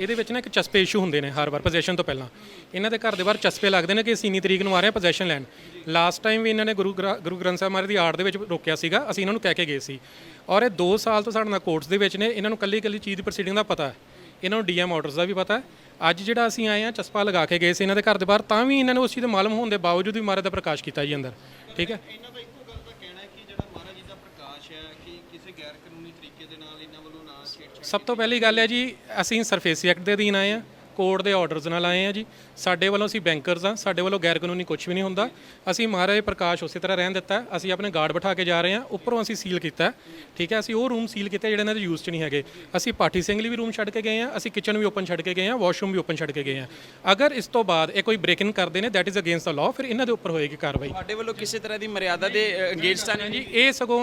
ਇਹਦੇ ਵਿੱਚ ਨਾ ਇੱਕ ਚਸਪੇ ਇਸ਼ੂ ਹੁੰਦੇ ਨੇ ਹਰ ਵਾਰ ਪੋਜੀਸ਼ਨ ਤੋਂ ਪਹਿਲਾਂ। ਇਹਨਾਂ ਦੇ ਘਰ ਦੇ ਬਾਹਰ ਚਸਪੇ ਲੱਗਦੇ ਨੇ ਕਿ ਅਸੀਂ ਇੰਨੀ ਤਰੀਕ ਨੂੰ ਆ ਰਹੇ ਹਾਂ ਪੋਜੀਸ਼ਨ ਲੈਣ। ਲਾਸਟ ਟਾਈਮ ਵੀ ਇਹਨਾਂ ਨੇ ਗੁਰੂ ਗ੍ਰਾ- ਗੁਰੂ ਗ੍ਰੰਥ ਸਾਹਿਬ ਮਹਾਰਾਜ ਦੀ ਆੜ ਦੇ ਵਿੱਚ ਰੋਕਿਆ ਸੀਗਾ, ਅਸੀਂ ਇਹਨਾਂ ਨੂੰ ਕਹਿ ਕੇ ਗਏ ਸੀ। ਔਰ ਇਹ 2 ਸਾਲ ਤੋਂ ਸਾਡੇ ਨਾਲ ਕੋਰਟਸ ਦੇ ਵਿੱਚ ਨੇ, ਇਹਨਾਂ ਨੂੰ ਕੱਲੀ ਕੱਲੀ ਚੀਜ਼ ਦੀ ਪ੍ਰੋਸੀਡਿੰਗ ਦਾ ਪਤਾ ਹੈ। ਇਹਨਾਂ ਨੂੰ ਡੀਐਮ ਆਰਡਰਸ ਦਾ ਵੀ ਪਤਾ ਹੈ। ਅੱਜ ਜਿਹੜਾ ਅਸੀਂ ਆਏ ਹਾਂ, ਚਸਪਾ ਲਗਾ ਕੇ ਗਏ ਸੀ ਇਹਨਾਂ ਦੇ ਘਰ ਦੇ ਬਾਹਰ, ਤਾਂ ਵੀ ਇਹਨਾਂ ਨੇ ਉਸ ਚੀਜ਼ ਦੇ ਮਾਲਮ ਹੋਣ ਦੇ ਬਾਵਜੂਦ ਵੀ ਮਹਾਰਾਜ ਦਾ ਪ੍ਰਕਾਸ਼ ਕੀਤਾ ਜੀ ਅੰਦਰ। ਠੀਕ ਹੈ ਇਹਨਾਂ ਦਾ ਇੱਕੋ ਗੱਲ ਦਾ ਕਹਿਣਾ ਹੈ ਕਿ ਜਿਹੜਾ ਮਹਾਰਾਜ ਜੀ ਦਾ ਪ੍ਰਕਾਸ਼ ਹੈ ਕਿ ਕਿਸੇ ਗੈਰ ਕਾਨੂੰਨੀ ਤਰੀਕੇ ਦੇ ਨਾਲ ਇਹਨਾਂ ਵੱਲੋਂ ਨਾ ਛੇੜਛਾੜ ਸਭ ਤੋਂ ਪਹਿਲੀ ਗੱਲ ਹੈ ਜੀ ਅਸੀਂ ਸਰਫੇਸੀ ਐਕਟ ਦੇ ਅਧੀਨ ਆਏ ਆ ਕੋਰਟ ਦੇ ਆਰਡਰਸ ਨਾਲ ਆਏ ਆ ਜੀ। ਸਾਡੇ ਵੱਲੋਂ ਅਸੀਂ ਬੈਂਕਰਸ ਆ ਸਾਡੇ ਵੱਲੋਂ ਗੈਰ ਕਾਨੂੰਨੀ ਕੁਝ ਵੀ ਨਹੀਂ ਹੁੰਦਾ। ਅਸੀਂ ਮਹਾਰਾਜ ਪ੍ਰਕਾਸ਼ ਉਸੇ ਤਰ੍ਹਾਂ ਰਹਿਣ ਦਿੱਤਾ। ਅਸੀਂ ਆਪਣੇ ਗਾਰਡ ਬਿਠਾ ਕੇ ਜਾ ਰਹੇ ਹਾਂ ਉੱਪਰੋਂ ਅਸੀਂ ਸੀਲ ਕੀਤਾ। ਠੀਕ ਹੈ ਅਸੀਂ ਉਹ ਰੂਮ ਸੀਲ ਕੀਤੇ ਜਿਹੜੇ ਇਹਨਾਂ ਦੇ ਯੂਜ਼ 'ਚ ਨਹੀਂ ਹੈਗੇ। ਅਸੀਂ ਪਾਠੀ ਸਿੰਘ ਲਈ ਵੀ ਰੂਮ ਛੱਡ ਕੇ ਗਏ ਆ। ਅਸੀਂ ਕਿਚਨ ਵੀ ਓਪਨ ਛੱਡ ਕੇ ਗਏ ਆ। ਵਾਸ਼ਰੂਮ ਵੀ ਓਪਨ ਛੱਡ ਕੇ ਗਏ ਆ। ਅਗਰ ਇਸ ਤੋਂ ਬਾਅਦ ਇਹ ਕੋਈ ਬ੍ਰੇਕ ਇਨ ਕਰਦੇ ਨੇ that is against the law ਫਿਰ ਇਹਨਾਂ ਦੇ ਉੱਪਰ ਹੋਏਗੀ ਕਾਰਵਾਈ। ਤੁਹਾਡੇ ਵੱਲੋਂ ਕਿਸੇ ਤਰ੍ਹਾਂ ਦੀ ਮਰਿਆਦਾ ਦੇ ਅਗੇਂਸਟ ਤਾਂ ਨਹੀਂ ਜੀ ਇਹ ਸਗੋਂ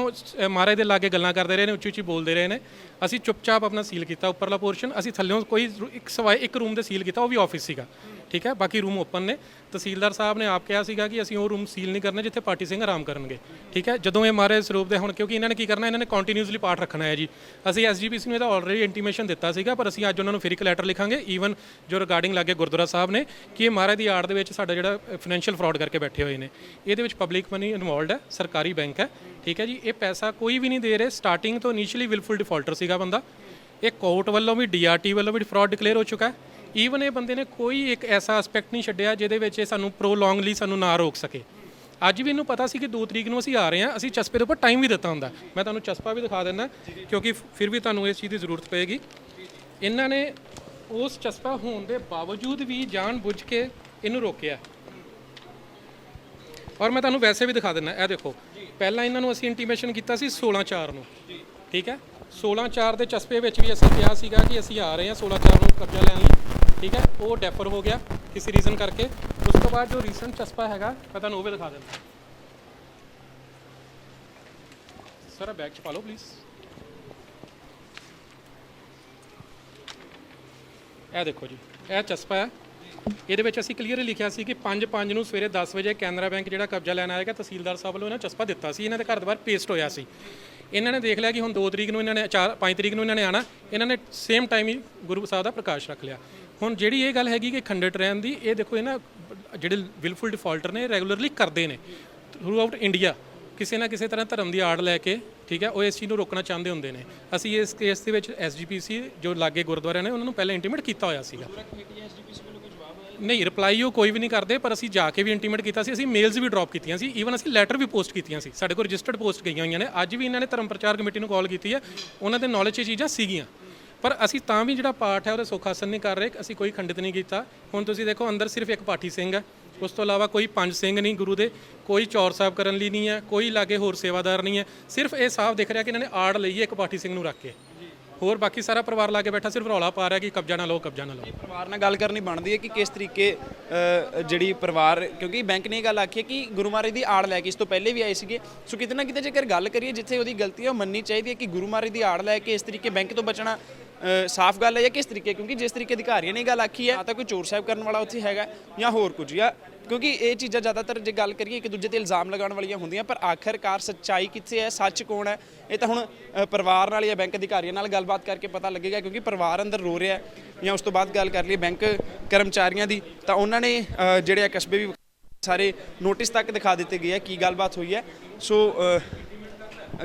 ਮਹਾਰਾਜ ਦੇ ਲਾਗੇ ਗੱਲਾਂ ਕਰਦੇ ਰਹੇ ਨੇ ਉੱਚੀ ਉੱਚੀ ਬੋਲਦੇ ਰਹੇ ਨੇ। ਅਸੀਂ ਚੁੱਪਚਾਪ ਆਪਣਾ ਸੀਲ ਕੀਤਾ ਉੱਪਰਲਾ ਪੋਰਸ਼ਨ ਅਸੀਂ ਥੱਲੇੋਂ ਕੋਈ ਇੱਕ ਸਵਾਏ ਇੱਕ ਰੂਮ ਦੇ ਸੀਲ ਕੀਤਾ, ਉਹ ਵੀ ਆਫਿਸ ਸੀਗਾ। ਠੀਕ ਹੈ? ਬਾਕੀ ਰੂਮ ਓਪਨ ਨੇ। ਤਹਿਸੀਲਦਾਰ ਸਾਹਿਬ ਨੇ ਆਪ ਕਿਹਾ ਸੀਗਾ ਕਿ ਅਸੀਂ ਉਹ ਰੂਮ ਸੀਲ ਨਹੀਂ ਕਰਨੇ ਜਿੱਥੇ ਪਾਰਟੀ ਸਿੰਘ ਆਰਾਮ ਕਰਨਗੇ। ਠੀਕ ਹੈ? ਜਦੋਂ ਇਹ ਮਹਾਰਾਜ ਸਰੂਪ ਦੇ ਹੁਣ, ਕਿਉਂਕਿ ਇਹਨਾਂ ਨੇ ਕੀ ਕਰਨਾ, ਇਹਨਾਂ ਨੇ ਕੰਟੀਨਿਊਸਲੀ ਪਾਠ ਰੱਖਣਾ ਹੈ ਜੀ। ਅਸੀਂ ਐਸਜੀਪੀਸੀ ਨੂੰ ਇਹਦਾ ਆਲਰੇਡੀ ਇੰਟੀਮੇਸ਼ਨ ਦਿੱਤਾ ਸੀਗਾ, ਪਰ ਅਸੀਂ ਅੱਜ ਉਹਨਾਂ ਨੂੰ ਫਿਰ ਇੱਕ ਲੈਟਰ ਲਿਖਾਂਗੇ ਈਵਨ ਜੋ ਰਿਗਾਰਡਿੰਗ ਲੱਗੇ ਗੁਰਦੁਆਰਾ ਸਾਹਿਬ ਨੇ, ਕਿ ਇਹ ਮਹਾਰਾਜ ਦੀ ਆੜ ਦੇ ਵਿੱਚ ਸਾਡਾ ਜਿਹੜਾ ਫਾਈਨੈਂਸ਼ੀਅਲ ਫਰਾਡ ਕਰਕੇ ਬੈਠੇ ਹੋਏ ਨੇ। ਇਹਦੇ ਵਿੱਚ ਪਬਲਿਕ ਮਨੀ ਇਨਵੋਲਡ ਹੈ, ਸਰਕਾਰੀ ਬੈਂਕ ਹੈ। ਠੀਕ ਹੈ ਜੀ? ਇਹ ਪੈਸਾ ਕੋਈ ਵੀ ਨਹੀਂ ਦੇ ਰਹੇ। ਸਟਾਰਟਿੰਗ ਤੋਂ ਇਨੀਸ਼ੀਅਲੀ ਵਿਲਫੁਲ ਡਿਫਾਲਟਰ ਸੀਗਾ ਬੰਦਾ। ਇਹ ਕੋਰਟ ਵੱਲੋਂ ਵੀ ਡੀਆਰਟੀ ਵੱਲੋਂ ਵੀ ਫਰਾਡ ਡਿਕਲੇਅਰ ਹੋ ਚੁੱਕਾ ਹੈ। ਈਵਨ ਇਹ ਬੰਦੇ ਨੇ ਕੋਈ ਇੱਕ ਐਸਾ ਐਸਪੈਕਟ ਨਹੀਂ ਛੱਡਿਆ ਜਿਹਦੇ ਵਿੱਚ ਇਹ ਸਾਨੂੰ ਪ੍ਰੋਲੋਂਗਲੀ ਸਾਨੂੰ ਨਾ ਰੋਕ ਸਕੇ। ਅੱਜ ਵੀ ਇਹਨੂੰ ਪਤਾ ਸੀ ਕਿ 2 ਤਰੀਕ ਨੂੰ ਅਸੀਂ ਆ ਰਹੇ ਹਾਂ, ਅਸੀਂ ਚਸਪੇ ਦੇ ਉੱਪਰ ਟਾਈਮ ਵੀ ਦਿੱਤਾ ਹੁੰਦਾ। ਮੈਂ ਤੁਹਾਨੂੰ ਚਸਪਾ ਵੀ ਦਿਖਾ ਦਿੰਦਾ, ਕਿਉਂਕਿ ਫਿਰ ਵੀ ਤੁਹਾਨੂੰ ਇਸ ਚੀਜ਼ ਦੀ ਜ਼ਰੂਰਤ ਪਏਗੀ। ਇਹਨਾਂ ਨੇ ਉਸ ਚਸਪਾ ਹੋਣ ਦੇ ਬਾਵਜੂਦ ਵੀ ਜਾਣ ਬੁੱਝ ਕੇ ਇਹਨੂੰ ਰੋਕਿਆ। ਔਰ ਮੈਂ ਤੁਹਾਨੂੰ ਵੈਸੇ ਵੀ ਦਿਖਾ ਦਿੰਦਾ, ਇਹ ਦੇਖੋ, ਪਹਿਲਾਂ ਇਹਨਾਂ ਨੂੰ ਅਸੀਂ ਇੰਟੀਮੇਸ਼ਨ ਕੀਤਾ ਸੀ 16 4 ਨੂੰ। ਠੀਕ ਹੈ? 16 4 ਦੇ ਚਸਪੇ ਵਿੱਚ ਵੀ ਅਸੀਂ ਕਿਹਾ ਸੀਗਾ ਕਿ ਅਸੀਂ ਆ ਰਹੇ ਹਾਂ 16 4 ਨੂੰ ਕਬਜ਼ਾ ਲੈਣ ਲਈ। ਠੀਕ ਹੈ? ਉਹ ਡੈਫਰ ਹੋ ਗਿਆ ਕਿਸੇ ਰੀਜ਼ਨ ਕਰਕੇ। ਉਸ ਤੋਂ ਬਾਅਦ ਜੋ ਰੀਸੈਂਟ ਚਸਪਾ ਹੈਗਾ, ਮੈਂ ਤੁਹਾਨੂੰ ਉਹ ਵੀ ਦਿਖਾ ਦਿੰਦਾ। ਸਰ ਬੈਗ ਚ ਪਾ ਲਓ ਪਲੀਜ਼ ਇਹ ਦੇਖੋ ਜੀ, ਇਹ ਚਸਪਾ ਹੈ। ਇਹਦੇ ਵਿੱਚ ਅਸੀਂ ਕਲੀਅਰਲੀ ਲਿਖਿਆ ਸੀ ਕਿ 5-5 ਨੂੰ ਸਵੇਰੇ 10 ਵਜੇ ਕੈਨਰਾ ਬੈਂਕ ਜਿਹੜਾ ਕਬਜ਼ਾ ਲੈਣ ਆਏਗਾ, ਤਹਿਸੀਲਦਾਰ ਸਾਹਿਬ ਵੱਲੋਂ ਇਹਨਾਂ ਚਸਪਾ ਦਿੱਤਾ ਸੀ। ਇਹਨਾਂ ਦੇ ਘਰ ਦੇ ਬਾਹਰ ਪੇਸਟ ਹੋਇਆ ਸੀ। ਇਹਨਾਂ ਨੇ ਦੇਖ ਲਿਆ ਕਿ ਹੁਣ 2 ਤਰੀਕ ਨੂੰ ਇਹਨਾਂ ਨੇ 4 5 ਤਰੀਕ ਨੂੰ ਇਹਨਾਂ ਨੇ ਆਣਾ ਇਹਨਾਂ ਨੇ ਸੇਮ ਟਾਈਮ ਹੀ ਗੁਰੂ ਸਾਹਿਬ ਦਾ ਪ੍ਰਕਾਸ਼ ਰੱਖ ਲਿਆ। ਹੁਣ ਜਿਹੜੀ ਇਹ ਗੱਲ ਹੈਗੀ ਕਿ ਖੰਡਰ ਟ੍ਰੈਨ ਦੀ ਇਹ ਦੇਖੋ ਇਹ ਨਾ ਜਿਹੜੇ ਵਿਲਫੁਲ ਡਿਫਾਲਟਰ ਨੇ ਰੈਗੂਲਰਲੀ ਕਰਦੇ ਨੇ। ਥਰੂ ਆਊਟ ਇੰਡੀਆ ਕਿਸੇ ਨਾ ਕਿਸੇ ਤਰ੍ਹਾਂ ਧਰਮ ਦੀ ਆੜ ਲੈ ਕੇ ਠੀਕ ਹੈ ਉਹ ਇਸ ਚੀਜ਼ ਨੂੰ ਰੋਕਣਾ ਚਾਹੁੰਦੇ ਹੁੰਦੇ ਨੇ। ਅਸੀਂ ਇਸ ਕੇਸ ਦੇ ਵਿੱਚ ਐਸਜੀਪੀਸੀ ਜੋ ਲਾਗੇ ਗੁਰਦੁਆਰਿਆਂ ਨੇ ਉਹਨਾਂ ਨੂੰ ਪਹਿਲਾਂ ਇੰਟੀਮੇਟ ਕੀਤਾ ਹੋਇਆ ਸੀਗਾ। ਨਹੀਂ ਰਿਪਲਾਈ ਉਹ ਕੋਈ ਵੀ ਨਹੀਂ ਕਰਦੇ ਪਰ ਅਸੀਂ ਜਾ ਕੇ ਵੀ ਇੰਟੀਮੇਟ ਕੀਤਾ ਸੀ ਅਸੀਂ ਮੇਲਸ ਵੀ ਡ੍ਰੌਪ ਕੀਤੀਆਂ ਸੀ ਈਵਨ ਅਸੀਂ ਲੈਟਰ ਵੀ ਪੋਸਟ ਕੀਤੀਆਂ ਸੀ। ਸਾਡੇ ਕੋਲ ਰਜਿਸਟਰਡ ਪੋਸਟ ਗਈਆਂ ਹੋਈਆਂ ਨੇ। ਅੱਜ ਵੀ ਇਹਨਾਂ ਨੇ ਧਰਮ ਪ੍ਰਚਾਰ ਕਮੇਟੀ ਨੂੰ ਕਾਲ ਕੀਤੀ ਹੈ ਉਹਨਾਂ ਦੇ ਨੌਲੇਜ 'ਚ ਇਹ ਚੀਜ਼ਾਂ ਸੀਗੀਆਂ। ਪਰ ਅਸੀਂ ਤਾਂ ਵੀ ਜਿਹੜਾ ਪਾਠ ਹੈ ਉਹਦੇ ਸੁਖਾਸਨ ਨਹੀਂ ਕਰ ਰਹੇ, ਅਸੀਂ ਕੋਈ ਖੰਡਿਤ ਨਹੀਂ ਕੀਤਾ। ਹੁਣ ਤੁਸੀਂ ਦੇਖੋ, ਅੰਦਰ ਸਿਰਫ ਇੱਕ ਪਾਠੀ ਸਿੰਘ ਹੈ। ਉਸ ਤੋਂ ਇਲਾਵਾ ਕੋਈ ਪੰਜ ਸਿੰਘ ਨਹੀਂ ਗੁਰੂ ਦੇ, ਕੋਈ ਚੌਰ ਸਾਹਿਬ ਕਰਨ ਲਈ ਨਹੀਂ ਹੈ, ਕੋਈ ਲਾਗੇ ਹੋਰ ਸੇਵਾਦਾਰ ਨਹੀਂ ਹੈ। ਸਿਰਫ ਇਹ ਸਾਫ਼ ਦਿਖ ਰਿਹਾ ਕਿ ਇਹਨਾਂ ਨੇ ਆੜ ਲਈ ਹੈ ਇੱਕ ਪਾਠੀ ਸਿੰਘ ਨੂੰ ਰੱਖ ਕੇ। ਹੋਰ ਬਾਕੀ ਸਾਰਾ ਪਰਿਵਾਰ ਲਾ ਕੇ ਬੈਠਾ, ਸਿਰਫ ਰੌਲਾ ਪਾ ਰਿਹਾ ਕਿ ਕਬਜ਼ਾ ਨਾ ਲਓ, ਕਬਜ਼ਾ ਨਾ ਲਓ। ਪਰਿਵਾਰ ਨਾਲ ਗੱਲ ਕਰਨੀ ਬਣਦੀ ਹੈ ਕਿ ਕਿਸ ਤਰੀਕੇ ਜਿਹੜੀ ਪਰਿਵਾਰ, ਕਿਉਂਕਿ ਬੈਂਕ ਨੇ ਇਹ ਗੱਲ ਆਖੀ ਹੈ ਕਿ ਗੁਰੂ ਮਹਾਰਾਜ ਦੀ ਆੜ ਲੈ ਕੇ ਇਸ ਤੋਂ ਪਹਿਲੇ ਵੀ ਆਏ ਸੀਗੇ। ਸੋ ਕਿਤੇ ਨਾ ਕਿਤੇ ਜੇਕਰ ਗੱਲ ਕਰੀਏ, ਜਿੱਥੇ ਉਹਦੀ ਗਲਤੀ ਹੈ, ਉਹ ਮੰਨਣੀ ਚਾਹੀਦੀ ਹੈ ਕਿ ਗੁਰੂ ਮਹਾਰਾਜ ਦੀ ਆੜ ਲੈ ਕੇ ਇਸ ਤਰੀਕੇ ਬੈਂਕ ਤੋਂ ਬਚਣਾ ਸਾਫ਼ ਗੱਲ ਹੈ ਜਾਂ ਕਿਸ ਤਰੀਕੇ? ਕਿਉਂਕਿ ਜਿਸ ਤਰੀਕੇ ਅਧਿਕਾਰੀਆਂ ਨੇ ਗੱਲ ਆਖੀ ਹੈ, ਨਾ ਤਾਂ ਕੋਈ ਚੋਰ ਸਾਹਿਬ ਕਰਨ ਵਾਲਾ ਉੱਥੇ ਹੈਗਾ ਜਾਂ ਹੋਰ ਕੁਝ, ਜਾਂ ਕਿਉਂਕਿ ਇਹ ਚੀਜ਼ਾਂ ਜ਼ਿਆਦਾਤਰ ਜੇ ਗੱਲ ਕਰੀਏ, ਇੱਕ ਦੂਜੇ ਤੇ ਇਲਜ਼ਾਮ ਲਗਾਉਣ ਵਾਲੀਆਂ ਹੁੰਦੀਆਂ, ਪਰ ਆਖਰਕਾਰ ਸੱਚਾਈ ਕਿੱਥੇ ਹੈ, ਸੱਚ ਕੌਣ ਹੈ? ਇਹ ਤਾਂ ਹੁਣ ਪਰਿਵਾਰ ਨਾਲ ਜਾਂ ਬੈਂਕ ਅਧਿਕਾਰੀਆਂ ਨਾਲ ਗੱਲਬਾਤ ਕਰਕੇ ਪਤਾ ਲੱਗੇਗਾ, ਕਿਉਂਕਿ ਪਰਿਵਾਰ ਅੰਦਰ ਰੋ ਰਿਹਾ ਜਾਂ ਉਸ ਤੋਂ ਬਾਅਦ ਗੱਲ ਕਰ ਲਈਏ ਬੈਂਕ ਕਰਮਚਾਰੀਆਂ ਦੀ, ਤਾਂ ਉਹਨਾਂ ਨੇ ਜਿਹੜੇ ਆ ਕਸਬੇ ਵੀ ਸਾਰੇ ਨੋਟਿਸ ਤੱਕ ਦਿਖਾ ਦਿੱਤੇ ਗਏ ਆ ਕੀ ਗੱਲਬਾਤ ਹੋਈ ਹੈ। ਸੋ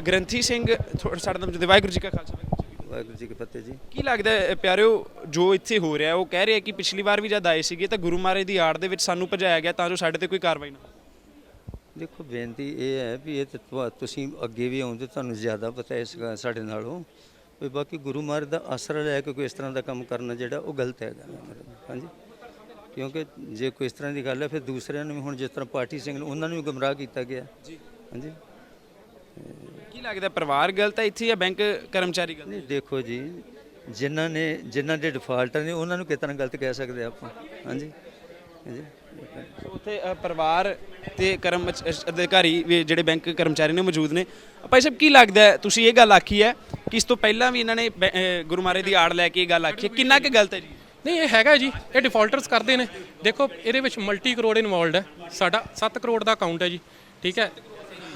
ਗ੍ਰੰਥੀ ਸਿੰਘ ਥੋ- ਸਾਡੇ ਨਾਮ ਜਦੇ ਵਾਹਿਗੁਰੂ ਜੀ ਕਾ ਖਾਲਸਾ ਵਾਹਿਗੁਰੂ ਜੀ ਕੀ ਫਤਿਹ। ਜੀ। ਕੀ ਲੱਗਦਾ ਹੈ, ਪਿਆਰਿਓ ਜੋ ਇੱਥੇ ਹੋ ਰਿਹਾ ਉਹ ਕਹਿ ਰਿਹਾ ਕਿ ਪਿਛਲੀ ਵਾਰ ਵੀ ਜਦ ਆਏ ਸੀਗੇ ਤਾਂ ਗੁਰੂ ਮਹਾਰਾਜ ਦੀ ਆੜ ਦੇ ਵਿੱਚ ਸਾਨੂੰ ਭਜਾਇਆ ਗਿਆ ਤਾਂ ਜੋ ਸਾਡੇ ਤੇ ਕੋਈ ਕਾਰਵਾਈ ਨਾ ਹੋਵੇ। ਦੇਖੋ ਬੇਨਤੀ ਇਹ ਹੈ ਵੀ ਇਹ ਤਾਂ ਤੁਹਾ- ਤੁਸੀਂ ਅੱਗੇ ਵੀ ਆਉਂਦੇ ਤੁਹਾਨੂੰ ਜ਼ਿਆਦਾ ਪਤਾ ਹੈ ਇਸ ਗਾ- ਸਾਡੇ ਨਾਲੋਂ। ਵੀ ਬਾਕੀ ਗੁਰੂ ਮਹਾਰਾਜ ਦਾ ਆਸਰਾ ਲੈ ਕੇ ਕੋਈ ਇਸ ਤਰ੍ਹਾਂ ਦਾ ਕੰਮ ਕਰਨਾ ਜਿਹੜਾ ਉਹ ਗਲਤ ਹੈਗਾ। ਹਾਂਜੀ। ਕਿਉਂਕਿ ਜੇ ਕੋਈ ਇਸ ਤਰ੍ਹਾਂ ਦੀ ਗੱਲ ਹੈ ਫਿਰ ਦੂਸਰਿਆਂ ਨੂੰ ਵੀ ਹੁਣ ਜਿਸ ਤਰ੍ਹਾਂ ਪਾਰਟੀ ਸਿੰਘ ਨੂੰ ਉਹਨਾਂ ਨੂੰ ਵੀ ਗੁੰਮਰਾਹ ਕੀਤਾ ਗਿਆ। ਜੀ। ਹਾਂਜੀ। ਲੱਗਦਾ ਪਰਿਵਾਰ ਗਲਤ ਹੈ? ਇੱਥੇ ਜਾਂ ਬੈਂਕ ਕਰਮਚਾਰੀ ਗਲਤ ਨਹੀਂ ਦੇਖੋ ਜੀ ਜਿਨ੍ਹਾਂ ਨੇ ਜਿਨ੍ਹਾਂ ਦੇ ਡਿਫਾਲਟਰ ਨੇ ਉਹਨਾਂ ਨੂੰ ਤਰ੍ਹਾਂ ਗਲਤ ਕਹਿ ਸਕਦੇ ਆਪਾਂ? ਹਾਂਜੀ? ਹਾਂਜੀ? ਸੋ ਉੱਥੇ ਅ, ਪਰਿਵਾਰ ਤੇ ਕਰਮ ਅਧਿਕਾਰੀ ਵੀ ਜਿਹੜੇ ਬੈਂਕ ਕਰਮਚਾਰੀ ਨੇ ਮੌਜੂਦ ਨੇ। ਭਾਈ ਸਾਹਿਬ ਕੀ ਲੱਗਦਾ ਹੈ, ਤੁਸੀਂ ਇਹ ਗੱਲ ਆਖੀ ਹੈ ਕਿ ਇਸ ਤੋਂ ਪਹਿਲਾਂ ਵੀ ਇਹਨਾਂ ਨੇ ਬੈ- ਅ, ਗੁਰੂ ਮਹਾਰਾਜ ਦੀ ਆੜ ਲੈ ਕੇ ਇਹ ਗੱਲ ਆਖੀ ਹੈ। ਕਿੰਨਾ ਕੁ ਗਲਤ ਹੈ ਜੀ? ਨਹੀਂ ਇਹ ਹੈਗਾ ਜੀ ਇਹ ਡਿਫਾਲਟਰਸ ਕਰਦੇ ਨੇ। ਦੇਖੋ ਇਹਦੇ ਵਿੱਚ ਮਲਟੀ ਕਰੋੜ ਇਨਵੋਲਡ ਹੈ। ਸਾਡਾ 7 ਕਰੋੜ ਦਾ ਅਕਾਊਂਟ ਹੈ ਜੀ ਠੀਕ ਹੈ?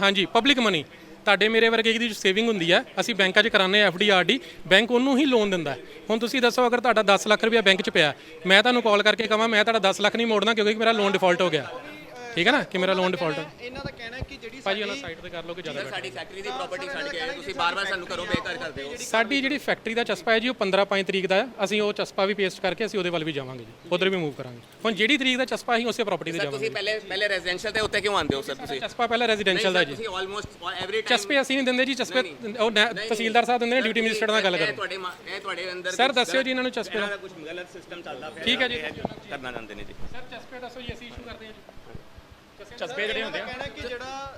ਹਾਂਜੀ ਪਬਲਿਕ ਮਨੀ ਤੁਹਾਡੇ ਮੇਰੇ ਵਰਗੇ ਦੀ ਸੇਵਿੰਗ ਹੁੰਦੀ ਹੈ ਅਸੀਂ ਬੈਂਕਾਂ 'ਚ ਕਰਾਉਂਦੇ F D R D bank ਉਹਨੂੰ ਹੀ ਲੋਨ ਦਿੰਦਾ। ਹੁਣ ਤੁਸੀਂ ਦੱਸੋ, ਅਗਰ ਤੁਹਾਡਾ 10 ਲੱਖ ਰੁਪਇਆ ਬੈਂਕ 'ਚ ਪਿਆ, ਮੈਂ ਤੁਹਾਨੂੰ ਕਾਲ ਕਰਕੇ ਕਹਾਂ, ਮੈਂ ਤੁਹਾਡਾ 10 ਲੱਖ ਨਹੀਂ ਮੋੜਨਾ ਕਿਉਂਕਿ ਮੇਰਾ ਲੋਨ ਡਿਫਾਲਟ ਹੋ ਗਿਆ। ਠੀਕ ਹੈ ਨਾ? ਕਿ ਮੇਰਾ ਲੋਨ ਡਿਫਾਲਟ ਹੋ ਗਿਆ। ਇਹਨਾਂ ਦਾ ਕਹਿਣਾ ਹੈ ਕਿ ਭਾਜੀ ਉਹਨਾਂ ਸਾਈਡ ਤੇ ਕਰ ਲਓਗੇ ਜ਼ਿਆਦਾ better। ਸਾਡੀ ਫੈਕਟਰੀ ਦੀ ਪ੍ਰਾਪਰਟੀ ਛੱਡ ਕੇ ਆਏ ਤੁਸੀਂ ਬਾਰ-ਬਾਰ ਸਾਨੂੰ ਕਰੋ ਬੇਕਾਰ ਕਰਦੇ ਹੋ। ਸਾਡੀ ਜਿਹੜੀ ਫੈਕਟਰੀ ਦਾ ਚਸਪਾ ਹੈ ਜੀ ਉਹ 15 5 ਤਰੀਕ ਦਾ ਹੈ। ਅਸੀਂ ਉਹ ਚਸਪਾ ਵੀ ਪੇਸਟ ਕਰਕੇ ਅਸੀਂ ਉਹਦੇ ਵੱਲ ਵੀ ਜਾਵਾਂਗੇ ਜੀ। ਉਧਰ ਵੀ ਮੂਵ ਕਰਾਂਗੇ। ਹੁਣ ਜਿਹੜੀ ਤਰੀਕ ਦਾ ਚਸਪਾ ਅਸੀਂ ਉਸੇ ਪ੍ਰਾਪਰਟੀ ਤੇ ਜਾਵਾਂਗੇ ਤੁਸੀਂ ਪਹਿਲੇ ਪਹਿਲੇ ਰੈਜ਼ੀਡੈਂਸ਼ੀਅਲ ਤੇ ਉੱਤੇ ਕਿਉਂ ਆਉਂਦੇ ਹੋ ਸਰ ਤੁਸੀਂ? ਚਸਪਾ ਪਹਿਲਾਂ ਰੈਜ਼ੀਡੈਂਸ਼ੀਅਲ ਦਾ ਜੀ। ਤੁਸੀਂ ਆਲਮੋਸਟ ਐਵਰੀ ਟਾਈਮ ਚਸਪੇ ਅਸੀਂ ਨਹੀਂ ਦਿੰਦੇ ਜੀ ਚਸਪੇ ਉਹ ਤਹਿਸੀਲਦਾਰ ਸਾਹਿਬ ਦਿੰਦੇ ਨੇ ਡਿਊਟੀ ਮੈਜਿਸਟਰੇਟ ਨਾਲ ਗੱਲ ਕਰੋ ਤੁਹਾਡੇ ਮਾ- ਇਹ ਤੁਹਾਡੇ ਅੰਦਰ ਸਰ ਦੱਸਿਓ ਜੀ ਇਹਨਾਂ ਨੂੰ ਚਸਪੇ ਦਾ। ਦਾ ਕੁਝ ਗਲਤ ਸਿਸਟਮ ਚੱਲਦਾ ਪਿਆ ਠੀਕ ਹੈ ਜੀ ਕਰਨਾ ਚਾਹੁੰਦੇ ਨੇ ਜੀ? ਸਰ ਚਸਪੇ ਦੱਸੋ ਜੀ ਅਸੀਂ ਇਸ਼ੂ ਕਰਦੇ ਹਾਂ ਜੀ। ਚਸਪੇ ਜਿਹੜੇ ਹੁੰਦੇ ਆ। ਕਹਿਣਾ ਕਿ ਜਿਹੜਾ